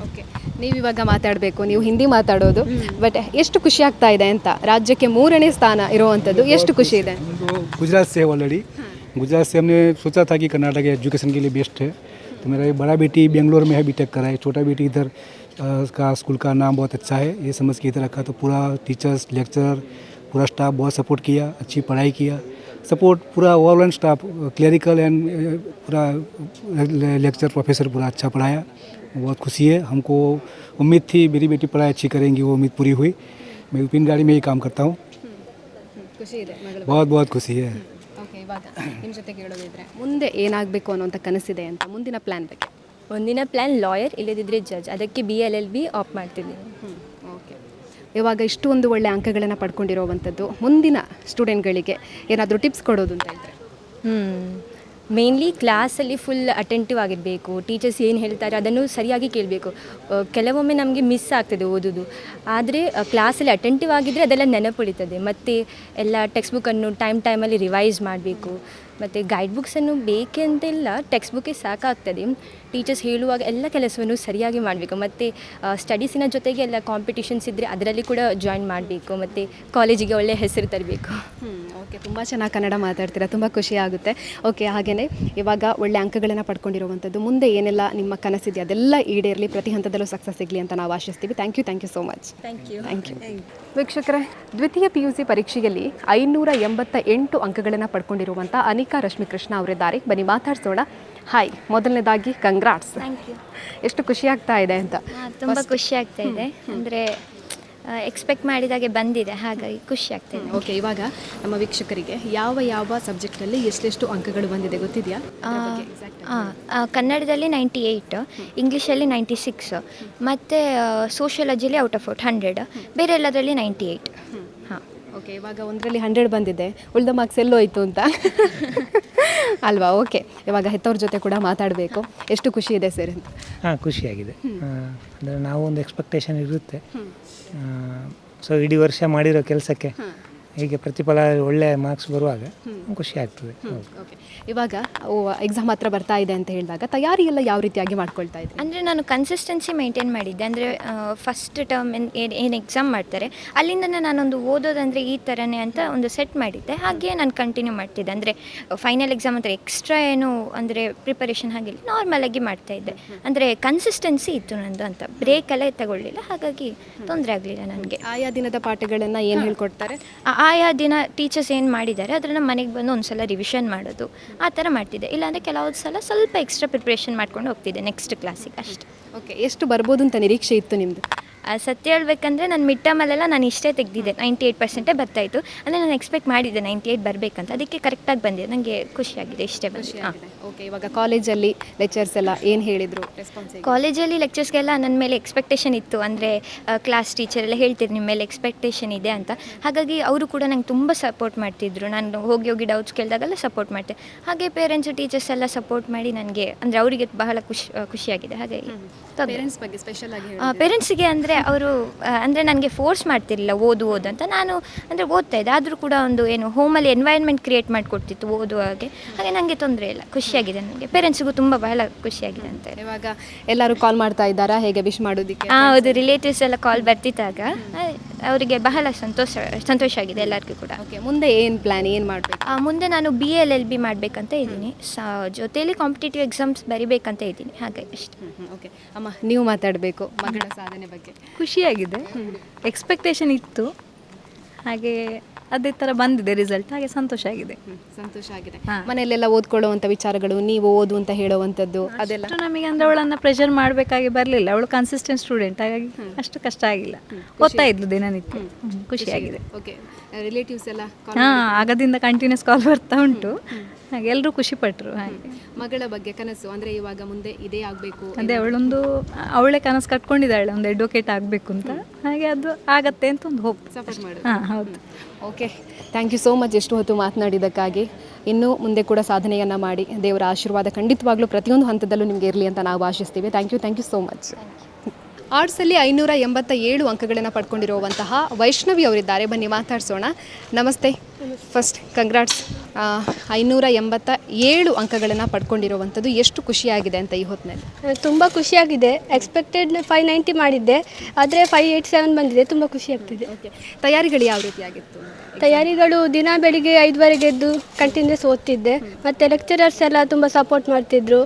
ಓಕೆ ನೀವಿವಾಗ ಮಾತಾಡಬೇಕು ನೀವು ಹಿಂದಿ ಮಾತಾಡೋದು ಬಟ್ ಎಷ್ಟು ಖುಷಿ ಆಗ್ತಾ ಇದೆ ಅಂತ ರಾಜ್ಯಕ್ಕೆ ಮೂರನೇ ಸ್ಥಾನ ಇರುವಂಥದ್ದು ಎಷ್ಟು ಖುಷಿ ಇದೆ तो गुजरात से है ऑलरेडी गुजरात से हमने सोचा था कि कर्नाटक एजुकेशन के लिए बेस्ट है तो मेरा बड़ा बेटी बेंगलोर में है बीटेक करा है। छोटा बेटी इधर का स्कूल का नाम बहुत अच्छा है। ये समझ के इधर रखा तो पूरा टीचर्स लेक्चरर पूरा स्टाफ बहुत सपोर्ट किया अच्छी पढ़ाई किया। सपोर्ट पूरा ओवरऑल स्टाफ क्लरिकल एंड पूरा लेक्चर प्रोफेसर पूरा अच्छा पढ़ाया। बहुत खुशी है। हमको उम्मीद थी मेरी बेटी पढ़ाई अच्छी करेंगी वो उम्मीद पूरी हुई। मैं विपिन गाड़ी में ही काम करता हूँ। हम्म, हम्म, मतलब बहुत बहुत खुशी है। ಇವಾಗ ನಿಮ್ಮ ಜೊತೆ ಕೇಳೋದಿದ್ರೆ ಮುಂದೆ ಏನಾಗಬೇಕು ಅನ್ನೋಂಥ ಕನಸಿದೆ ಅಂತ ಮುಂದಿನ ಪ್ಲ್ಯಾನ್ ಬಗ್ಗೆ? ಒಂದಿನ ಪ್ಲ್ಯಾನ್ ಲಾಯರ್ ಇಲ್ಲದಿದ್ದರೆ ಜಡ್ಜ್ ಅದಕ್ಕೆ ಬಿ ಎಲ್ ಎಲ್ ಬಿ ಆಪ್ ಮಾಡ್ತಿದ್ದೀನಿ. ಓಕೆ ಇವಾಗ ಇಷ್ಟೊಂದು ಒಂದು ಒಳ್ಳೆ ಅಂಕಗಳನ್ನು ಪಡ್ಕೊಂಡಿರೋವಂಥದ್ದು ಮುಂದಿನ ಸ್ಟೂಡೆಂಟ್ಗಳಿಗೆ ಏನಾದರೂ ಟಿಪ್ಸ್ ಕೊಡೋದು ಅಂತ ಇದ್ದರೆ ಮೇನ್ಲಿ ಕ್ಲಾಸಲ್ಲಿ ಫುಲ್ ಅಟೆಂಟಿವ್ ಆಗಿರಬೇಕು. ಟೀಚರ್ಸ್ ಏನು ಹೇಳ್ತಾರೆ ಅದನ್ನು ಸರಿಯಾಗಿ ಕೇಳಬೇಕು. ಕೆಲವೊಮ್ಮೆ ನಮಗೆ ಮಿಸ್ ಆಗ್ತದೆ ಓದೋದು. ಆದರೆ ಕ್ಲಾಸಲ್ಲಿ ಅಟೆಂಟಿವ್ ಆಗಿದ್ದರೆ ಅದೆಲ್ಲ ನೆನಪುಳಿತದೆ. ಮತ್ತು ಎಲ್ಲ ಟೆಕ್ಸ್ಟ್ ಬುಕ್ಕನ್ನು ಟೈಮ್ ಟೈಮಲ್ಲಿ ರಿವೈಸ್ ಮಾಡಬೇಕು. ಮತ್ತು ಗೈಡ್ ಬುಕ್ಸನ್ನು ಬೇಕೆಂತೆಲ್ಲ ಟೆಕ್ಸ್ಟ್ ಬುಕ್ಕೇ ಸಾಕಾಗ್ತದೆ. ಟೀಚರ್ಸ್ ಹೇಳುವಾಗ ಎಲ್ಲ ಕೆಲಸವನ್ನು ಸರಿಯಾಗಿ ಮಾಡಬೇಕು. ಮತ್ತು ಸ್ಟಡೀಸಿನ ಜೊತೆಗೆ ಎಲ್ಲ ಕಾಂಪಿಟೇಷನ್ಸ್ ಇದ್ದರೆ ಅದರಲ್ಲಿ ಕೂಡ ಜಾಯಿನ್ ಮಾಡಬೇಕು. ಮತ್ತು ಕಾಲೇಜಿಗೆ ಒಳ್ಳೆಯ ಹೆಸರು ತರಬೇಕು. ಓಕೆ ತುಂಬ ಚೆನ್ನಾಗಿ ಕನ್ನಡ ಮಾತಾಡ್ತೀರಾ. ತುಂಬ ಖುಷಿ ಆಗುತ್ತೆ. ಓಕೆ ಹಾಗೆಯೇ ಇವಾಗ ಒಳ್ಳೆ ಅಂಕಗಳನ್ನು ಪಡ್ಕೊಂಡಿರುವಂಥದ್ದು ಮುಂದೆ ಏನೆಲ್ಲ ನಿಮ್ಮ ಕನಸಿದೆ ಅದೆಲ್ಲ ಈಡೇರಲಿ ಪ್ರತಿ ಹಂತದಲ್ಲೂ ಸಕ್ಸಸ್ ಸಿಗಲಿ ಅಂತ ನಾವು ಆಶಿಸ್ತೀವಿ. Thank you thank you so much thank you thank you ವೀಕ್ಷಕರೇ ದ್ವಿತೀಯ ಪಿ ಯು ಸಿ ಪರೀಕ್ಷೆಯಲ್ಲಿ ಐನೂರ ಎಂಬತ್ತ ಎಂಟು ಅಂಕಗಳನ್ನು ಪಡ್ಕೊಂಡಿರುವಂಥ ಅನಿಕಾ ರಶ್ಮಿಕೃಷ್ಣ ಅವರಿದ್ದಾರೆ. ಬನ್ನಿ ಮಾತಾಡ್ಸೋಣ. ಹಾಯ್ ಮೊದಲನೇದಾಗಿ ಕಂಗ್ರಾಟ್ಸ್ ಥ್ಯಾಂಕ್ ಯು ಎಷ್ಟು ಖುಷಿ ಆಗ್ತಾ ಇದೆ ಅಂತ. ತುಂಬ ಖುಷಿ ಆಗ್ತಾ ಇದೆ. ಅಂದರೆ ಎಕ್ಸ್ಪೆಕ್ಟ್ ಮಾಡಿದಾಗೆ ಬಂದಿದೆ ಹಾಗಾಗಿ ಖುಷಿ ಆಗ್ತಾ ಇದೆ. ಓಕೆ ಇವಾಗ ನಮ್ಮ ವೀಕ್ಷಕರಿಗೆ ಯಾವ ಯಾವ ಸಬ್ಜೆಕ್ಟಲ್ಲಿ ಎಷ್ಟೆಷ್ಟು ಅಂಕಗಳು ಬಂದಿದೆ ಗೊತ್ತಿದೆಯಾ? ಕನ್ನಡದಲ್ಲಿ ನೈಂಟಿ ಏಯ್ಟ್ ಇಂಗ್ಲೀಷಲ್ಲಿ ನೈಂಟಿ ಸಿಕ್ಸ್ ಮತ್ತು ಸೋಷಿಯಾಲಜಿಲಿ ಔಟ್ ಆಫ್ ಔಟ್ ಹಂಡ್ರೆಡ್ ಬೇರೆ ಎಲ್ಲದರಲ್ಲಿ ನೈಂಟಿ ಏಯ್ಟ್ ಓಕೆ ಇವಾಗ ಒಂದರಲ್ಲಿ ಹಂಡ್ರೆಡ್ ಬಂದಿದೆ. ಉಳಿದ ಮಾರ್ಕ್ಸ್ ಎಲ್ಲೋಯ್ತು ಅಂತ. ಅಲ್ವಾ? ಓಕೆ ಇವಾಗ ಹೆತ್ತವ್ರ ಜೊತೆ ಕೂಡ ಮಾತಾಡಬೇಕು. ಎಷ್ಟು ಖುಷಿ ಇದೆ ಸರ್ ಅಂತ. ಹಾಂ ಖುಷಿಯಾಗಿದೆ. ಅಂದರೆ ನಾವು ಒಂದು ಎಕ್ಸ್ಪೆಕ್ಟೇಷನ್ ಇರುತ್ತೆ ಸೊ ಇಡೀ ವರ್ಷ ಮಾಡಿರೋ ಕೆಲಸಕ್ಕೆ ಹೀಗೆ ಪ್ರತಿಫಲ ಒಳ್ಳೆ ಮಾರ್ಕ್ಸ್ ಬರುವಾಗ ಖುಷಿ ಆಗ್ತದೆ. ಓಕೆ ಇವಾಗ ಎಕ್ಸಾಮ್ ಹತ್ರ ಬರ್ತಾ ಇದೆ ಅಂತ ಹೇಳಿದಾಗ ತಯಾರಿ ಎಲ್ಲ ಯಾವ ರೀತಿಯಾಗಿ ಮಾಡ್ಕೊಳ್ತಾ ಇದ್ದೆ ಅಂದರೆ ನಾನು ಕನ್ಸಿಸ್ಟೆನ್ಸಿ ಮೇಂಟೈನ್ ಮಾಡಿದ್ದೆ. ಅಂದರೆ ಫಸ್ಟ್ ಟರ್ಮ್ ಏನು ಏನು ಎಕ್ಸಾಮ್ ಮಾಡ್ತಾರೆ ಅಲ್ಲಿಂದನೇ ನಾನೊಂದು ಓದೋದಂದರೆ ಈ ಥರನೇ ಅಂತ ಒಂದು ಸೆಟ್ ಮಾಡಿದ್ದೆ. ಹಾಗೆ ನಾನು ಕಂಟಿನ್ಯೂ ಮಾಡ್ತಿದ್ದೆ. ಅಂದರೆ ಫೈನಲ್ ಎಕ್ಸಾಮ್ ಅಂದರೆ ಎಕ್ಸ್ಟ್ರಾ ಏನು ಅಂದರೆ ಪ್ರಿಪರೇಷನ್ ಹಾಗಿಲ್ಲ ನಾರ್ಮಲಾಗಿ ಮಾಡ್ತಾಯಿದ್ದೆ ಅಂದರೆ ಕನ್ಸಿಸ್ಟೆನ್ಸಿ ಇತ್ತು ನಂದು ಅಂತ. ಬ್ರೇಕೆಲ್ಲ ತಗೊಳ್ಳಿಲ್ಲ. ಹಾಗಾಗಿ ತೊಂದರೆ ಆಗಲಿಲ್ಲ ನನಗೆ. ಆಯಾ ದಿನದ ಪಾಠಗಳನ್ನು ಏನು ಹೇಳ್ಕೊಡ್ತಾರೆ? ಆಯಾ ದಿನ ಟೀಚರ್ಸ್ ಏನು ಮಾಡಿದ್ದಾರೆ ಅದನ್ನು ಮನೆಗೆ ಬಂದು ಒಂದು ಸಲ ರಿವಿಷನ್ ಮಾಡೋದು, ಆ ಥರ ಮಾಡ್ತಿದ್ದೆ. ಇಲ್ಲಾಂದರೆ ಕೆಲವೊಂದು ಸಲ ಸ್ವಲ್ಪ ಎಕ್ಸ್ಟ್ರಾ ಪ್ರಿಪ್ರೇಷನ್ ಮಾಡ್ಕೊಂಡು ಹೋಗ್ತಿದ್ದೆ ನೆಕ್ಸ್ಟ್ ಕ್ಲಾಸಿಗೆ ಅಷ್ಟೆ. ಓಕೆ ಎಷ್ಟು ಬರ್ಬೋದು ಅಂತ ನಿರೀಕ್ಷೆ ಇತ್ತು ನಿಮ್ಮದು ಸತ್ಯ ಹೇಳ್ಬೇಕಂದ್ರೆ ನಾನು ಮಿಡ್ ಟರ್ಮಲ್ಲೆಲ್ಲ ನಾನು ಇಷ್ಟೇ ತೆಗೆದಿದ್ದೆ. ನೈಂಟಿ ಏಯ್ಟ್ ಪರ್ಸೆಂಟೇ ಬರ್ತಾಯಿತ್ತು. ಅಂದರೆ ನಾನು ಎಕ್ಸ್ಪೆಕ್ಟ್ ಮಾಡಿದ್ದೆ ನೈಂಟಿ ಏಯ್ಟ್ ಬರಬೇಕಂತ. ಅದಕ್ಕೆ ಕರೆಕ್ಟಾಗಿ ಬಂದಿದೆ. ನನಗೆ ಖುಷಿಯಾಗಿದೆ ಇಷ್ಟೇ ಬಂದು ಹಾಂ. ಓಕೆ ಇವಾಗ ಕಾಲೇಜಲ್ಲಿ ಲೆಕ್ಚರ್ಸ್ ಎಲ್ಲ ಏನು ಹೇಳಿದರು ಕಾಲೇಜಲ್ಲಿ ಲೆಕ್ಚರ್ಸ್ಗೆಲ್ಲ ನನ್ನ ಮೇಲೆ ಎಕ್ಸ್ಪೆಕ್ಟೇಷನ್ ಇತ್ತು. ಅಂದರೆ ಕ್ಲಾಸ್ ಟೀಚರ್ ಎಲ್ಲ ಹೇಳ್ತಿದ್ರು ನಿಮ್ಮ ಮೇಲೆ ಎಕ್ಸ್ಪೆಕ್ಟೇಷನ್ ಇದೆ ಅಂತ. ಹಾಗಾಗಿ ಅವರು ಕೂಡ ನಂಗೆ ತುಂಬ ಸಪೋರ್ಟ್ ಮಾಡ್ತಿದ್ರು. ನಾನು ಹೋಗಿ ಹೋಗಿ ಡೌಟ್ಸ್ ಕೇಳಿದಾಗೆಲ್ಲ ಸಪೋರ್ಟ್ ಮಾಡ್ತೆ. ಹಾಗೆ ಪೇರೆಂಟ್ಸ್ ಟೀಚರ್ಸ್ ಎಲ್ಲ ಸಪೋರ್ಟ್ ಮಾಡಿ ನನಗೆ ಅಂದರೆ ಅವರಿಗೆ ಬಹಳ ಖುಷಿ ಖುಷಿಯಾಗಿದೆ. ಹಾಗಾಗಿ ಪೇರೆಂಟ್ಸ್ ಬಗ್ಗೆ ಸ್ಪೆಷಲ್ ಆಗಿ ಪೇರೆಂಟ್ಸ್ಗೆ ಅಂದರೆ ಅವರು ಅಂದರೆ ನನಗೆ ಫೋರ್ಸ್ ಮಾಡ್ತಿರಲಿಲ್ಲ ಓದು ಓದು ಅಂತ. ನಾನು ಅಂದರೆ ಓದ್ತಾ ಇದ್ದೆ. ಆದರೂ ಕೂಡ ಒಂದು ಏನು ಹೋಮಲ್ಲಿ ಎನ್ವೈರ್ಮೆಂಟ್ ಕ್ರಿಯೇಟ್ ಮಾಡಿಕೊಡ್ತಿತ್ತು ಓದುವಾಗೆ ಹಾಗೆ. ನನಗೆ ತೊಂದರೆ ಇಲ್ಲ. ಖುಷಿಯಾಗಿದೆ ನನಗೆ. ಪೇರೆಂಟ್ಸಿಗೂ ತುಂಬ ಬಹಳ ಖುಷಿಯಾಗಿದೆ ಅಂತ ಇವಾಗ ಎಲ್ಲರೂ ಕಾಲ್ ಮಾಡ್ತಾ ಇದ್ದಾರಾ? ಹೇಗೆ ವಿಶ್ ಮಾಡೋದಕ್ಕೆ? ಹೌದು. ರಿಲೇಟಿವ್ಸ್ ಎಲ್ಲ ಕಾಲ್ ಬರ್ತಿದ್ದಾಗ ಅವರಿಗೆ ಬಹಳ ಸಂತೋಷ ಸಂತೋಷ ಆಗಿದೆ ಎಲ್ಲರಿಗೂ ಕೂಡ. ಓಕೆ ಮುಂದೆ ಏನು ಪ್ಲ್ಯಾನ್ ಏನು ಮಾಡಬೇಕು? ಆ, ಮುಂದೆ ನಾನು ಬಿ ಎಲ್ ಎಲ್ ಬಿ ಮಾಡಬೇಕಂತ ಇದ್ದೀನಿ. ಸ ಜೊತೆಯಲ್ಲಿ ಕಾಂಪಿಟೇಟಿವ್ ಎಕ್ಸಾಮ್ಸ್ ಬರಿಬೇಕಂತ ಇದ್ದೀನಿ. ಹಾಗೆ ಇಷ್ಟ ಓಕೆ ಅಮ್ಮ ನೀವು ಮಾತಾಡಬೇಕು ಮಗಳ ಸಾಧನೆ ಬಗ್ಗೆ. ಖುಷಿಯಾಗಿದೆ. ಎಕ್ಸ್ಪೆಕ್ಟೇಷನ್ ಇತ್ತು. ಹಾಗೆ ಅದೇ ತರ ಬಂದಿದೆ ರಿಸಲ್ಟ್ ಹಾಗೆ ಸಂತೋಷ ಆಗಿದೆ. ಸಂತೋಷ ಆಗಿದೆ. ಮನೆಯಲ್ಲೆಲ್ಲ ಓದ್ಕೊಳ್ಳುವಂಥ ವಿಚಾರಗಳು ನೀವು ಓದು ಅಂತ ಹೇಳುವಂಥದ್ದು ಅದೆಲ್ಲ. ನಮಗೆ ಅಂದರೆ ಅವಳನ್ನು ಪ್ರೆಷರ್ ಮಾಡಬೇಕಾಗಿ ಬರಲಿಲ್ಲ. ಅವಳು ಕನ್ಸಿಸ್ಟೆಂಟ್ ಸ್ಟೂಡೆಂಟ್ ಹಾಗಾಗಿ ಅಷ್ಟು ಕಷ್ಟ ಆಗಿಲ್ಲ. ಓದ್ತಾ ಇದ್ಲು ದಿನನಿತ್ಯ. ಖುಷಿಯಾಗಿದೆ ಓಕೆ ರಿಲೇಟಿವ್ಸ್ ಎಲ್ಲ ಹಾಂ ಆಗದಿಂದ ಕಂಟಿನ್ಯೂಸ್ ಕಾಲ್ ಬರ್ತಾ ಉಂಟು. ಹಾಗೆ ಎಲ್ಲರೂ ಖುಷಿಪಟ್ಟರು ಹಾಗೆ. ಮಗಳ ಬಗ್ಗೆ ಕನಸು ಅಂದರೆ ಇವಾಗ ಮುಂದೆ ಇದೇ ಆಗಬೇಕು ಅದೇ ಅವಳೊಂದು ಅವಳೇ ಕನಸು ಕಟ್ಕೊಂಡಿದ್ದಾಳೆ ಒಂದು ಅಡ್ವೊಕೇಟ್ ಆಗಬೇಕು ಅಂತ. ಹಾಗೆ ಅದು ಆಗತ್ತೆ ಅಂತ ಒಂದು ಹೋಪ್ ಸಪೋರ್ಟ್ ಮಾಡಿ ಹಾಂ ಹೌದು. Okay thank you so much ಎಷ್ಟು ಹೊತ್ತು ಮಾತನಾಡಿದ್ದಕ್ಕಾಗಿ. ಇನ್ನೂ ಮುಂದೆ ಕೂಡ ಸಾಧನೆಯನ್ನು ಮಾಡಿ. ದೇವರ ಆಶೀರ್ವಾದ ಖಂಡಿತವಾಗ್ಲೂ ಪ್ರತಿಯೊಂದು ಹಂತದಲ್ಲೂ ನಿಮಗೆ ಇರಲಿ ಅಂತ ನಾವು ಆಶಿಸ್ತೀವಿ. Thank you thank you so much ಆರ್ಟ್ಸಲ್ಲಿ ಐನೂರ ಎಂಬತ್ತ ಏಳು ಅಂಕಗಳನ್ನು ಪಡ್ಕೊಂಡಿರುವಂತಹ ವೈಷ್ಣವಿ ಅವರಿದ್ದಾರೆ. ಬನ್ನಿ ಮಾತಾಡಿಸೋಣ. ನಮಸ್ತೆ. ಫಸ್ಟ್ ಕಂಗ್ರಾಟ್ಸ್ ಐನೂರ ಎಂಬತ್ತ ಏಳು ಅಂಕಗಳನ್ನು ಪಡ್ಕೊಂಡಿರುವಂಥದ್ದು ಎಷ್ಟು ಖುಷಿಯಾಗಿದೆ ಅಂತ ಈ ಹೊತ್ತಿನಲ್ಲಿ ತುಂಬ ಖುಷಿಯಾಗಿದೆ. ಎಕ್ಸ್ಪೆಕ್ಟೆಡ್ ಫೈವ್ ನೈಂಟಿ ಮಾಡಿದ್ದೆ. ಆದರೆ ಫೈವ್ ಏಯ್ಟ್ ಸೆವೆನ್ ಬಂದಿದೆ. ತುಂಬ ಖುಷಿ ಆಗ್ತಿದೆ. ಓಕೆ ತಯಾರಿಗಳು ಯಾವ ರೀತಿಯಾಗಿತ್ತು? ತಯಾರಿಗಳು ದಿನ ಬೆಳಿಗ್ಗೆ ಐದುವರೆಗೆ ಎದ್ದು ಕಂಟಿನ್ಯೂಸ್ ಓದ್ತಿದ್ದೆ. ಮತ್ತು ಲೆಕ್ಚರರ್ಸ್ ಎಲ್ಲ ತುಂಬ ಸಪೋರ್ಟ್ ಮಾಡ್ತಿದ್ರು.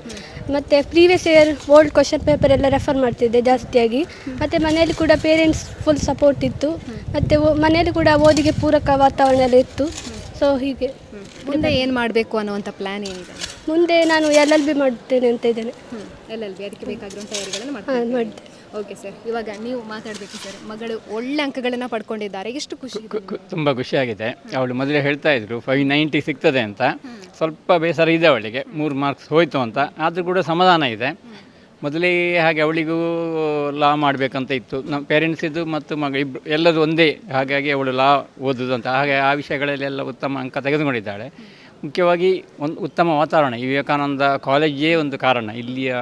ಮತ್ತು previous year old question paper ಎಲ್ಲ ರೆಫರ್ ಮಾಡ್ತಿದ್ದೆ ಜಾಸ್ತಿಯಾಗಿ. ಮತ್ತು ಮನೆಯಲ್ಲಿ ಕೂಡ ಪೇರೆಂಟ್ಸ್ ಫುಲ್ ಸಪೋರ್ಟ್ ಇತ್ತು. ಮತ್ತು ಮನೆಯಲ್ಲಿ ಕೂಡ ಓದಿಗೆ ಪೂರಕ ವಾತಾವರಣ ಎಲ್ಲ ಇತ್ತು. ಸೊ ಹೀಗೆ. ಮುಂದೆ ಏನು ಮಾಡಬೇಕು ಅನ್ನುವಂಥ ಪ್ಲ್ಯಾನ್ ಏನಿದೆ? ಮುಂದೆ ನಾನು ಎಲ್ ಎಲ್ ಬಿ ಮಾಡ್ತೇನೆ ಅಂತ ಇದ್ದೇನೆ. ಎಲ್ ಎಲ್ ಬಿ ಅದಕ್ಕೆ ಬೇಕಾಗಿರುವಂಥ ತಯಾರಿಗಳನ್ನು ಮಾಡ್ತೀನಿ. ಮಾಡ್ತಾರೆ ಓಕೆ ಸರ್ ಇವಾಗ ನೀವು ಮಾತಾಡಬೇಕು ಸರ್ ಮಗಳು ಒಳ್ಳೆ ಅಂಕಗಳನ್ನು ಪಡ್ಕೊಂಡಿದ್ದಾರೆ. ಎಷ್ಟು ಖುಷಿ ತುಂಬ ಖುಷಿಯಾಗಿದೆ ಅವಳು ಮೊದಲೇ ಹೇಳ್ತಾ ಇದ್ರು ಫೈವ್ ನೈಂಟಿ ಸಿಗ್ತದೆ ಅಂತ. ಸ್ವಲ್ಪ ಬೇಸರ ಇದೆ ಅವಳಿಗೆ. ಮೂರು ಮಾರ್ಕ್ಸ್ ಹೋಯಿತು ಅಂತ. ಆದರೂ ಕೂಡ ಸಮಾಧಾನ ಇದೆ. ಮೊದಲೇ ಹಾಗೆ ಅವಳಿಗೂ ಲಾ ಮಾಡಬೇಕಂತ ಇತ್ತು. ನಮ್ಮ ಪೇರೆಂಟ್ಸಿದ್ದು ಮತ್ತು ಮಗ ಇಬ್ಬರು ಎಲ್ಲದು ಒಂದೇ. ಹಾಗಾಗಿ ಅವಳು ಲಾ ಓದೋದು ಅಂತ ಹಾಗೆ ಆ ವಿಷಯಗಳಲ್ಲೆಲ್ಲ ಉತ್ತಮ ಅಂಕ ತೆಗೆದುಕೊಂಡಿದ್ದಾಳೆ. ಮುಖ್ಯವಾಗಿ ಒಂದು ಉತ್ತಮ ವಾತಾವರಣ. ವಿವೇಕಾನಂದ ಕಾಲೇಜೇ ಒಂದು ಕಾರಣ. ಇಲ್ಲಿಯ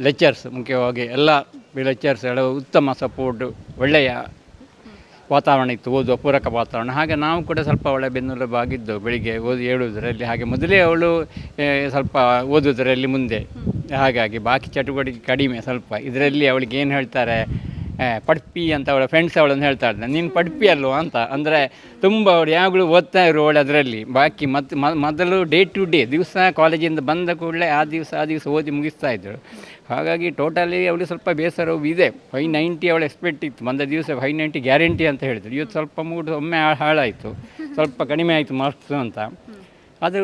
ಲೆಕ್ಚರ್ಸ್ ಮುಖ್ಯವಾಗಿ ಎಲ್ಲ ಲೆಕ್ಚರ್ಸ್ ಉತ್ತಮ ಸಪೋರ್ಟ್ ಒಳ್ಳೆಯ ವಾತಾವರಣ ಇತ್ತು. ಓದುವ ಪೂರಕ ವಾತಾವರಣ. ಹಾಗೆ ನಾವು ಕೂಡ ಸ್ವಲ್ಪ ಒಳ್ಳೆ ಬೆನ್ನೆಲುಬಾಗಿದ್ದು ಬೆಳಿಗ್ಗೆ ಓದಿ ಹೇಳುವುದರಲ್ಲಿ ಹಾಗೆ ಮೊದಲೇ ಅವಳು ಸ್ವಲ್ಪ ಓದುವುದರಲ್ಲಿ ಮುಂದೆ. ಹಾಗಾಗಿ ಬಾಕಿ ಚಟುವಟಿಕೆ ಕಡಿಮೆ ಸ್ವಲ್ಪ. ಇದರಲ್ಲಿ ಅವಳಿಗೆ ಏನು ಹೇಳ್ತಾರೆ? ಪಡ್ಪಿ ಅಂತ ಅವಳ ಫ್ರೆಂಡ್ಸ್ ಅವಳನ್ನು ಹೇಳ್ತಾ ಇದ್ದ ನೀನು ಪಡ್ಪಿ ಅಲ್ವಾ ಅಂತ. ಅಂದರೆ ತುಂಬ ಅವಳು ಯಾವಾಗಲೂ ಓದ್ತಾ ಇರುವವಳು ಅದರಲ್ಲಿ. ಬಾಕಿ ಮತ್ತು ಮೊದಲು ಡೇ ಟು ಡೇ ದಿವಸ ಕಾಲೇಜಿಂದ ಬಂದ ಕೂಡಲೇ ಆ ದಿವಸ ಆ ದಿವಸ ಓದಿ ಮುಗಿಸ್ತಾ ಇದ್ದಳು. ಹಾಗಾಗಿ ಟೋಟಲಿ ಅವಳು ಸ್ವಲ್ಪ ಬೇಸರವು ಇದೆ. ಫೈ ನೈಂಟಿ ಅವಳು ಎಕ್ಸ್ಪೆಕ್ಟ್ ಇತ್ತು. ಬಂದ ದಿವಸ ಫೈ ನೈಂಟಿ ಗ್ಯಾರಂಟಿ ಅಂತ ಹೇಳಿದ್ರು. ಇವತ್ತು ಸ್ವಲ್ಪ ಮೂಡ್ ಒಮ್ಮೆ ಹಾಳಾಯಿತು. ಸ್ವಲ್ಪ ಕಡಿಮೆ ಆಯಿತು ಮಾರ್ಕ್ಸು ಅಂತ. ಅದು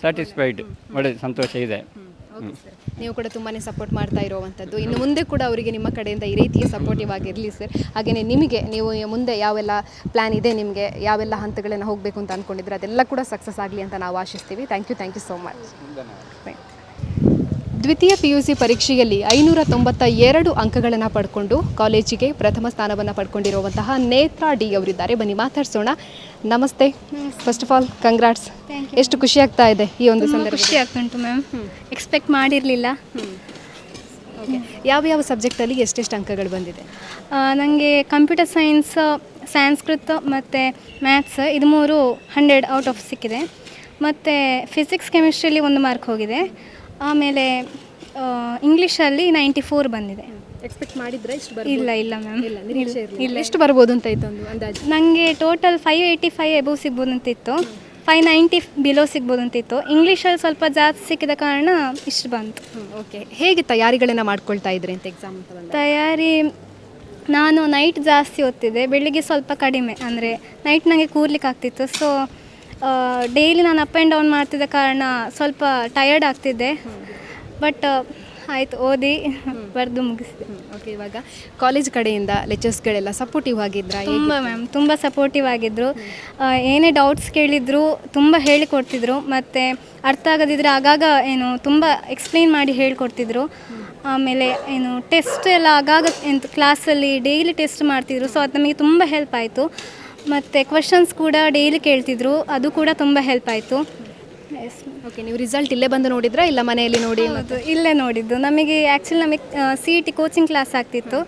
ಸ್ಯಾಟಿಸ್ಫೈಡ್ ಒಳ್ಳೆ ಸಂತೋಷ ಇದೆ. ನೀವು ಕೂಡ ತುಂಬಾ ಸಪೋರ್ಟ್ ಮಾಡ್ತಾ ಇರುವಂಥದ್ದು. ಇನ್ನು ಮುಂದೆ ಕೂಡ ಅವರಿಗೆ ನಿಮ್ಮ ಕಡೆಯಿಂದ ಈ ರೀತಿಯ ಸಪೋರ್ಟಿವ್ ಆಗಿರಲಿ ಸರ್. ಹಾಗೆಯೇ ನಿಮಗೆ ನೀವು ಮುಂದೆ ಯಾವೆಲ್ಲ ಪ್ಲ್ಯಾನ್ ಇದೆ ನಿಮಗೆ ಯಾವೆಲ್ಲ ಹಂತಗಳನ್ನು ಹೋಗಬೇಕು ಅಂತ ಅಂದ್ಕೊಂಡಿದ್ರೆ ಅದೆಲ್ಲ ಕೂಡ ಸಕ್ಸಸ್ ಆಗಲಿ ಅಂತ ನಾವು ಆಶಿಸ್ತೀವಿ. Thank you thank you so much ದ್ವಿತೀಯ ಪಿ ಯು ಸಿ ಪರೀಕ್ಷೆಯಲ್ಲಿ ಐನೂರ ತೊಂಬತ್ತ ಎರಡು ಅಂಕಗಳನ್ನು ಪಡ್ಕೊಂಡು ಕಾಲೇಜಿಗೆ ಪ್ರಥಮ ಸ್ಥಾನವನ್ನು ಪಡ್ಕೊಂಡಿರುವಂತಹ ನೇತ್ರಾ ಡಿ ಅವರಿದ್ದಾರೆ. ಬನ್ನಿ ಮಾತಾಡ್ಸೋಣ. ನಮಸ್ತೆ. ಫಸ್ಟ್ ಆಫ್ ಆಲ್ ಕಂಗ್ರಾಟ್ಸ್ ಎಷ್ಟು ಖುಷಿ ಆಗ್ತಾ ಇದೆ ಈ ಒಂದು ಸಂದರ್ಭ ಖುಷಿ ಆಗ್ತುಂಟು ಮ್ಯಾಮ್ ಎಕ್ಸ್ಪೆಕ್ಟ್ ಮಾಡಿರಲಿಲ್ಲ. ಯಾವ ಯಾವ ಸಬ್ಜೆಕ್ಟಲ್ಲಿ ಎಷ್ಟೆಷ್ಟು ಅಂಕಗಳು ಬಂದಿದೆ? ನನಗೆ ಕಂಪ್ಯೂಟರ್ ಸೈನ್ಸ್ ಸಂಸ್ಕೃತ ಮತ್ತು ಮ್ಯಾಥ್ಸ್ ಇದು ಮೂರು ಹಂಡ್ರೆಡ್ ಔಟ್ ಆಫ್ ಸಿಕ್ಕಿದೆ. ಮತ್ತು ಫಿಸಿಕ್ಸ್ ಕೆಮಿಸ್ಟ್ರಿಯಲ್ಲಿ ಒಂದು ಮಾರ್ಕ್ ಹೋಗಿದೆ. ಆಮೇಲೆ ಇಂಗ್ಲೀಷಲ್ಲಿ ನೈಂಟಿ ಫೋರ್ ಬಂದಿದೆ. ಎಕ್ಸ್ಪೆಕ್ಟ್ ಮಾಡಿದ್ರೆ ಇಷ್ಟು ಇಲ್ಲ ಇಲ್ಲ ಮ್ಯಾಮ್. ಇಲ್ಲ ನಿರೀಕ್ಷೆ ಇರಲಿಲ್ಲ. ಎಷ್ಟು ಬರ್ಬೋದು ಅಂತ ಇತ್ತು ಒಂದು ಅಂದಾಜು? ನನಗೆ total five eighty five above ಸಿಗ್ಬೋದು ಅಂತಿತ್ತು ಫೈವ್ ನೈಂಟಿ ಬಿಲೋ ಸಿಗ್ಬೋದು ಅಂತಿತ್ತು ಇಂಗ್ಲೀಷಲ್ಲಿ ಸ್ವಲ್ಪ ಜಾಸ್ತಿ ಸಿಕ್ಕಿದ ಕಾರಣ ಇಷ್ಟು ಬಂತು. ಓಕೆ ಹೇಗೆ ತಯಾರಿಗಳನ್ನು ಮಾಡ್ಕೊಳ್ತಾ ಇದ್ರಿ ಅಂತ ಎಕ್ಸಾಮ್ ಅಂತ ಬಂದಾಗ? ತಯಾರಿ ನಾನು ನೈಟ್ ಜಾಸ್ತಿ ಓದ್ತಿದ್ದೆ. ಬೆಳಿಗ್ಗೆ ಸ್ವಲ್ಪ ಕಡಿಮೆ. ಅಂದರೆ ನೈಟ್ ನನಗೆ ಕೂರ್ಲಿಕ್ಕೆ ಆಗ್ತಿತ್ತು. ಸೊ ಡೈಲಿ ನಾನು ಅಪ್ ಆ್ಯಂಡ್ ಡೌನ್ ಮಾಡ್ತಿದ್ದ ಕಾರಣ ಸ್ವಲ್ಪ ಟಯರ್ಡ್ ಆಗ್ತಿದ್ದೆ. ಬಟ್ ಆಯಿತು ಓದಿ ಬರೆದು ಮುಗಿಸಿದೆ. ಓಕೆ ಇವಾಗ ಕಾಲೇಜ್ ಕಡೆಯಿಂದ ಲೆಕ್ಚರ್ಸ್ಗಳೆಲ್ಲ ಸಪೋರ್ಟಿವ್ ಆಗಿದ್ರಾ? ತುಂಬ ಮ್ಯಾಮ್ ತುಂಬ ಸಪೋರ್ಟಿವ್ ಆಗಿದ್ದರು ಏನೇ ಡೌಟ್ಸ್ ಕೇಳಿದ್ರು ತುಂಬ ಹೇಳಿಕೊಡ್ತಿದ್ರು. ಮತ್ತು ಅರ್ಥ ಆಗದಿದ್ರೆ ಆಗಾಗ ಏನು ತುಂಬ ಎಕ್ಸ್ಪ್ಲೈನ್ ಮಾಡಿ ಹೇಳಿಕೊಡ್ತಿದ್ರು. ಆಮೇಲೆ ಏನು ಟೆಸ್ಟ್ ಎಲ್ಲ ಆಗಾಗ ಎಂತ ಕ್ಲಾಸಲ್ಲಿ ಡೈಲಿ ಟೆಸ್ಟ್ ಮಾಡ್ತಿದ್ರು. ಸೊ ಅದು ನಮಗೆ ತುಂಬ ಹೆಲ್ಪ್ ಆಯಿತು. ಮತ್ತು ಕ್ವಶನ್ಸ್ ಕೂಡ ಡೈಲಿ ಕೇಳ್ತಿದ್ರು. ಅದು ಕೂಡ ತುಂಬ ಹೆಲ್ಪ್ ಆಯಿತು. ಎಸ್ ಓಕೆ ನೀವು ರಿಸಲ್ಟ್ ಇಲ್ಲೇ ಬಂದು ನೋಡಿದ್ರಾ? ಇಲ್ಲ ಮನೆಯಲ್ಲಿ ನೋಡಿ ಹೌದು ಇಲ್ಲೇ ನೋಡಿದ್ದು. ನಮಗೆ ಆ್ಯಕ್ಚುಲಿ ನಮಗೆ C E T coaching class ಆಗ್ತಿತ್ತು.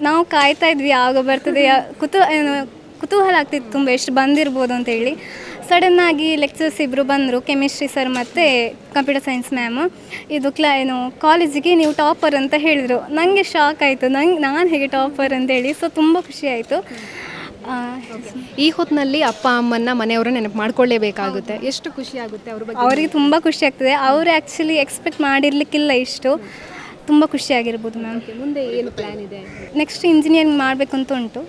ನಾವು ಕಾಯ್ತಾ ಇದ್ವಿ ಯಾವಾಗ ಬರ್ತದೆ ಯಾ- ಕುತೂ ಏನು ಕುತೂಹಲ ಆಗ್ತಿತ್ತು ತುಂಬ ಎಷ್ಟು ಬಂದಿರ್ಬೋದು ಅಂತೇಳಿ ಸಡನ್ನಾಗಿ ಲೆಕ್ಚರ್ಸ್ ಇಬ್ಬರು ಬಂದರು ಕೆಮಿಸ್ಟ್ರಿ ಸರ್ ಮತ್ತು ಕಂಪ್ಯೂಟರ್ ಸೈನ್ಸ್ ಮ್ಯಾಮ್ ಇದು ಕ್ಲಾ ಏನು ಕಾಲೇಜಿಗೆ ನೀವು ಟಾಪರ್ ಅಂತ ಹೇಳಿದರು. ನನಗೆ ಶಾಕ್ ಆಯಿತು. ನಂಗೆ ನಾನು ಹೇಗೆ ಟಾಪರ್ ಅಂತೇಳಿ ಸೊ ತುಂಬ ಖುಷಿ ಆಯಿತು. ಈ ಹೊತ್ತಿನಲ್ಲಿ ಅಪ್ಪ ಅಮ್ಮನ್ನ ಮನೆಯವರ ನೆನಪು ಮಾಡ್ಕೊಳ್ಳೇಬೇಕಾಗುತ್ತೆ. ಎಷ್ಟು ಖುಷಿ ಆಗುತ್ತೆ ಅವ್ರ ಬಗ್ಗೆ? ಅವರಿಗೆ ತುಂಬ ಖುಷಿ ಆಗ್ತದೆ. ಅವರು ಆ್ಯಕ್ಚುಲಿ ಎಕ್ಸ್ಪೆಕ್ಟ್ ಮಾಡಿರ್ಲಿಕ್ಕಿಲ್ಲ ಇಷ್ಟು. ತುಂಬ ಖುಷಿಯಾಗಿರ್ಬೋದು ಮ್ಯಾಮ್ ಮುಂದೆ ಏನು ಪ್ಲ್ಯಾನ್ ಇದೆ? ನೆಕ್ಸ್ಟ್ ಇಂಜಿನಿಯರಿಂಗ್ ಮಾಡಬೇಕು ಅಂತ ಉಂಟು.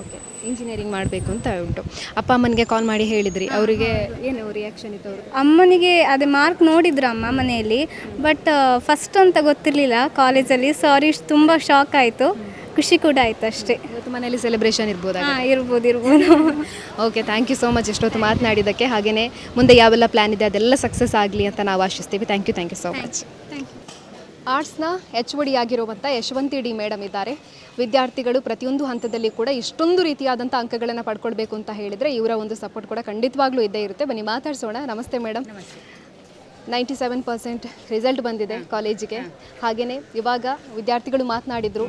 ಓಕೆ ಇಂಜಿನಿಯರಿಂಗ್ ಮಾಡಬೇಕು ಅಂತ ಉಂಟು. ಅಪ್ಪ ಅಮ್ಮನಿಗೆ ಕಾಲ್ ಮಾಡಿ ಹೇಳಿದ್ರಿ. ಅವರಿಗೆ ಏನು ರಿಯಾಕ್ಷನ್ ಇತ್ತು ಅವರು? ಅಮ್ಮನಿಗೆ ಅದೇ ಮಾರ್ಕ್ ನೋಡಿದ್ರು ಅಮ್ಮ ಮನೆಯಲ್ಲಿ. ಬಟ್ ಫಸ್ಟ್ ಅಂತ ಗೊತ್ತಿರಲಿಲ್ಲ ಕಾಲೇಜಲ್ಲಿ ಸಾರಿ ತುಂಬ ಶಾಕ್ ಆಯಿತು. ಖುಷಿ ಕೂಡ ಆಯ್ತು ಅಷ್ಟೇ. ಇವತ್ತು ಮನೆಯಲ್ಲಿ ಸೆಲೆಬ್ರೇಷನ್ ಇರ್ಬೋದಾ? ಹಾಂ ಇರ್ಬೋದು ಇರ್ಬೋದು. Okay thank you so much ಎಷ್ಟೊತ್ತು ಮಾತನಾಡಿದ್ದಕ್ಕೆ. ಹಾಗೆಯೇ ಮುಂದೆ ಯಾವೆಲ್ಲ ಪ್ಲ್ಯಾನ್ ಇದೆ ಅದೆಲ್ಲ ಸಕ್ಸಸ್ ಆಗಲಿ ಅಂತ ನಾವು ಆಶಿಸ್ತೀವಿ. Thank you thank you so much ಆರ್ಟ್ಸ್ನ H ಒಡಿ ಆಗಿರುವಂಥ ಯಶವಂತಿ ಡಿ ಮೇಡಮ್ ಇದ್ದಾರೆ. ವಿದ್ಯಾರ್ಥಿಗಳು ಪ್ರತಿಯೊಂದು ಹಂತದಲ್ಲಿ ಕೂಡ ಇಷ್ಟೊಂದು ರೀತಿಯಾದಂಥ ಅಂಕಗಳನ್ನು ಪಡ್ಕೊಳ್ಬೇಕು ಅಂತ ಹೇಳಿದರೆ ಇವರ ಒಂದು ಸಪೋರ್ಟ್ ಕೂಡ ಖಂಡಿತವಾಗ್ಲೂ ಇದ್ದೇ ಇರುತ್ತೆ. ಬನ್ನಿ ಮಾತಾಡ್ಸೋಣ. ನಮಸ್ತೆ madam. Ninety seven percent result ಬಂದಿದೆ ಕಾಲೇಜಿಗೆ ಹಾಗೆಯೇ ಇವಾಗ ವಿದ್ಯಾರ್ಥಿಗಳು ಮಾತನಾಡಿದರು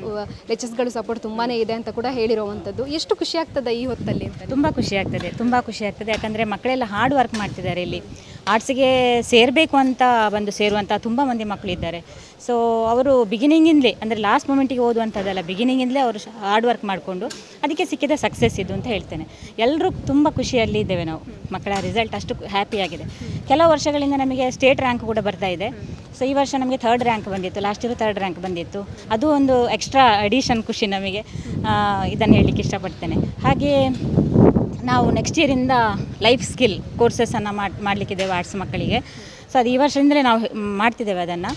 ಲೆಕ್ಚರ್ಸ್ಗಳು ಸಪೋರ್ಟ್ ತುಂಬಾ ಇದೆ ಅಂತ ಕೂಡ ಹೇಳಿರುವಂಥದ್ದು ಎಷ್ಟು ಖುಷಿ ಆಗ್ತದೆ ಈ ಹೊತ್ತಲ್ಲಿ ಅಂತ? ತುಂಬ ಖುಷಿ ಆಗ್ತದೆ ತುಂಬ ಖುಷಿ ಆಗ್ತದೆ. ಯಾಕಂದರೆ ಮಕ್ಕಳೆಲ್ಲ ಹಾರ್ಡ್ ವರ್ಕ್ ಮಾಡ್ತಿದ್ದಾರೆ ಇಲ್ಲಿ. ಆರ್ಟ್ಸಿಗೆ ಸೇರಬೇಕು ಅಂತ ಬಂದು ಸೇರುವಂಥ ತುಂಬ ಮಂದಿ ಮಕ್ಕಳಿದ್ದಾರೆ ಸೊ ಅವರು ಬಿಗಿನಿಂಗಿಂದಲೇ ಅಂದರೆ ಲಾಸ್ಟ್ ಮೂಮೆಂಟಿಗೆ ಓದುವಂಥದ್ದಲ್ಲ ಬಿಗಿನಿಂಗಿಂದಲೇ ಅವರು ಹಾರ್ಡ್ ವರ್ಕ್ ಮಾಡಿಕೊಂಡು ಅದಕ್ಕೆ ಸಿಕ್ಕಿದ ಸಕ್ಸಸ್ ಇದು ಅಂತ ಹೇಳ್ತೇನೆ. ಎಲ್ಲರೂ ತುಂಬ ಖುಷಿಯಲ್ಲಿ ಇದ್ದೇವೆ ನಾವು. ಮಕ್ಕಳ ರಿಸಲ್ಟ್ ಅಷ್ಟು ಹ್ಯಾಪಿಯಾಗಿದೆ ಕೆಲವು ವರ್ಷಗಳಿಂದ ನಮಗೆ ಸ್ಟೇಟ್ ರ್ಯಾಂಕ್ ಕೂಡ ಬರ್ತಾ ಇದೆ. ಸೊ ಈ ವರ್ಷ ನಮಗೆ ಥರ್ಡ್ ರ್ಯಾಂಕ್ ಬಂದಿತ್ತು. ಲಾಸ್ಟ್ ಇಯರ್ ಥರ್ಡ್ ರ್ಯಾಂಕ್ ಬಂದಿತ್ತು. ಅದು ಒಂದು ಎಕ್ಸ್ಟ್ರಾ ಅಡಿಷನ್ ಖುಷಿ ನಮಗೆ. ಇದನ್ನು ಹೇಳಲಿಕ್ಕೆ ಇಷ್ಟಪಡ್ತೇನೆ. ಹಾಗೆಯೇ ನಾವು ನೆಕ್ಸ್ಟ್ ಇಯರಿಂದ ಲೈಫ್ ಸ್ಕಿಲ್ ಕೋರ್ಸಸ್ಸನ್ನು ಮಾಡಿ, ಮಾಡಲಿಕ್ಕಿದ್ದೇವೆ ಆರ್ಟ್ಸ್ ಮಕ್ಕಳಿಗೆ. ಸೊ ಅದು ಈ ವರ್ಷದಿಂದಲೇ ನಾವು ಮಾಡ್ತಿದ್ದೇವೆ ಅದನ್ನು.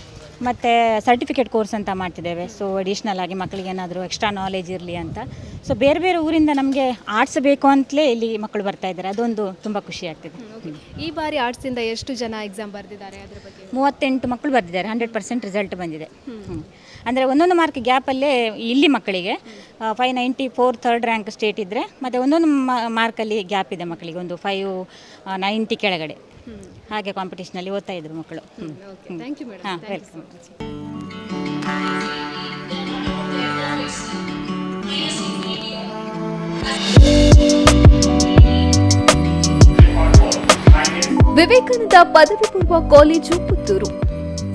ಮತ್ತು ಸರ್ಟಿಫಿಕೇಟ್ ಕೋರ್ಸ್ ಅಂತ ಮಾಡ್ತಿದ್ದೇವೆ. ಸೊ ಅಡಿಷ್ನಲ್ ಆಗಿ ಮಕ್ಕಳಿಗೆ ಏನಾದರೂ ಎಕ್ಸ್ಟ್ರಾ ನಾಲೆಜ್ ಇರಲಿ ಅಂತ. ಸೊ ಬೇರೆ ಬೇರೆ ಊರಿಂದ ನಮಗೆ ಆರ್ಟ್ಸ್ ಬೇಕು ಅಂತಲೇ ಇಲ್ಲಿ ಮಕ್ಕಳು ಬರ್ತಾ ಇದ್ದಾರೆ. ಅದೊಂದು ತುಂಬ ಖುಷಿ ಆಗ್ತಿದೆ. ಈ ಬಾರಿ ಆರ್ಟ್ಸಿಂದ ಎಷ್ಟು ಜನ ಎಕ್ಸಾಮ್ ಬರೆದಿದ್ದಾರೆ ಅದರ ಬಗ್ಗೆ? ಮೂವತ್ತೆಂಟು ಮಕ್ಕಳು ಬರೆದಿದ್ದಾರೆ. ಹಂಡ್ರೆಡ್ ಪರ್ಸೆಂಟ್ ರಿಸಲ್ಟ್ ಬಂದಿದೆ. ಅಂದರೆ ಒಂದೊಂದು ಮಾರ್ಕ್ ಗ್ಯಾಪಲ್ಲೇ ಇಲ್ಲಿ ಮಕ್ಕಳಿಗೆ five ninety four third rank state ಇದ್ದರೆ ಮತ್ತು ಒಂದೊಂದು ಮಾರ್ಕಲ್ಲಿ ಗ್ಯಾಪ್ ಇದೆ ಮಕ್ಕಳಿಗೆ ಒಂದು ಫೈವ್ ನೈಂಟಿ ಕೆಳಗಡೆ. ಹಾಗೆ ಕಾಂಪಿಟೇಷನಲ್ಲಿ ಓದ್ತಾ ಇದ್ರು ಮಕ್ಕಳು. ಹಾಂ ವೆಲ್ಕಮ್ ವಿವೇಕಾನಂದ ಪದವಿ ಪೂರ್ವ ಕಾಲೇಜು ಪುತ್ತೂರು.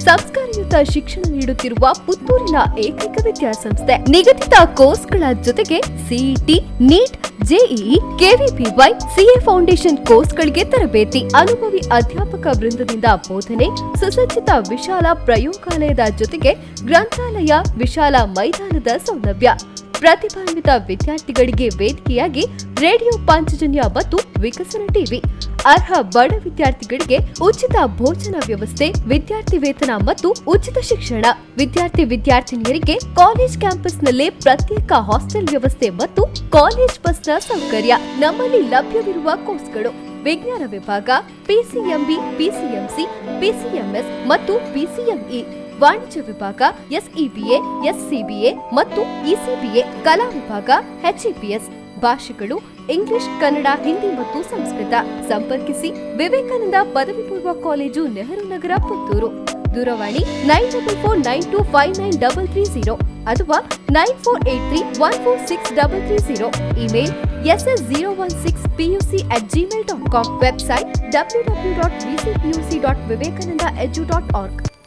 ಸಂಸ್ಕಾರಯುತ ಶಿಕ್ಷಣ ನೀಡುತ್ತಿರುವ ಪುತ್ತೂರಿನ ಏಕೈಕ ವಿದ್ಯಾಸಂಸ್ಥೆ. ನಿಗದಿತ ಕೋರ್ಸ್ಗಳ ಜೊತೆಗೆ CET NEET JEE, KVPY, CA foundation ಕೋರ್ಸ್ಗಳಿಗೆ ತರಬೇತಿ. ಅನುಭವಿ ಅಧ್ಯಾಪಕ ವೃಂದದಿಂದ ಬೋಧನೆ, ಸುಸಜ್ಜಿತ ವಿಶಾಲ ಪ್ರಯೋಗಾಲಯದ ಜೊತೆಗೆ ಗ್ರಂಥಾಲಯ, ವಿಶಾಲ ಮೈದಾನದ ಸೌಲಭ್ಯ. ಪ್ರತಿಭಾನ್ವಿತ ವಿದ್ಯಾರ್ಥಿಗಳಿಗೆ ವೇದಿಕೆಯಾಗಿ ರೇಡಿಯೋ ಪಾಂಚಜನ್ಯ ಮತ್ತು ವಿಕಸನ ಟಿವಿ. ಅರ್ಹ ಬಡ ವಿದ್ಯಾರ್ಥಿಗಳಿಗೆ ಉಚಿತ ಭೋಜನ ವ್ಯವಸ್ಥೆ, ವಿದ್ಯಾರ್ಥಿ ವೇತನ ಮತ್ತು ಉಚಿತ ಶಿಕ್ಷಣ. ವಿದ್ಯಾರ್ಥಿ ವಿದ್ಯಾರ್ಥಿನಿಯರಿಗೆ ಕಾಲೇಜ್ ಕ್ಯಾಂಪಸ್ನಲ್ಲೇ ಪ್ರತ್ಯೇಕ ಹಾಸ್ಟೆಲ್ ವ್ಯವಸ್ಥೆ ಮತ್ತು ಕಾಲೇಜ್ ಬಸ್ನ ಸೌಕರ್ಯ. ನಮ್ಮಲ್ಲಿ ಲಭ್ಯವಿರುವ ಕೋರ್ಸ್ಗಳು ವಿಜ್ಞಾನ ವಿಭಾಗ ಪಿಸಿಎಂಬಿ ಪಿಸಿಎಂಸಿ ಪಿಸಿಎಂಎಸ್ ಮತ್ತು ಪಿಸಿಎಂಇ ವಾಣಿಜ್ಯ ವಿಭಾಗ, ಎಸ್ಇಬಿಎ, ಎಸ್ಸಿಬಿಎ ಮತ್ತು ಇಸಿಬಿಎ ಕಲಾ ವಿಭಾಗ, ಎಚ್ಇಪಿಎಸ್. ಭಾಷೆಗಳು ಇಂಗ್ಲಿಷ್, ಕನ್ನಡ, ಹಿಂದಿ ಮತ್ತು ಸಂಸ್ಕೃತ. ಸಂಪರ್ಕಿಸಿ ವಿವೇಕಾನಂದ ಪದವಿ ಪೂರ್ವ ಕಾಲೇಜು ನೆಹರು ನಗರ, ಪುತ್ತೂರು. ದೂರವಾಣಿ nine double four nine two five nine double three zero ಅಥವಾ nine four eight three one four six double three zero. Email S S zero one six PUC at Gmail dot com. Website W W dot BC PUC dot Vivekananda edu dot org.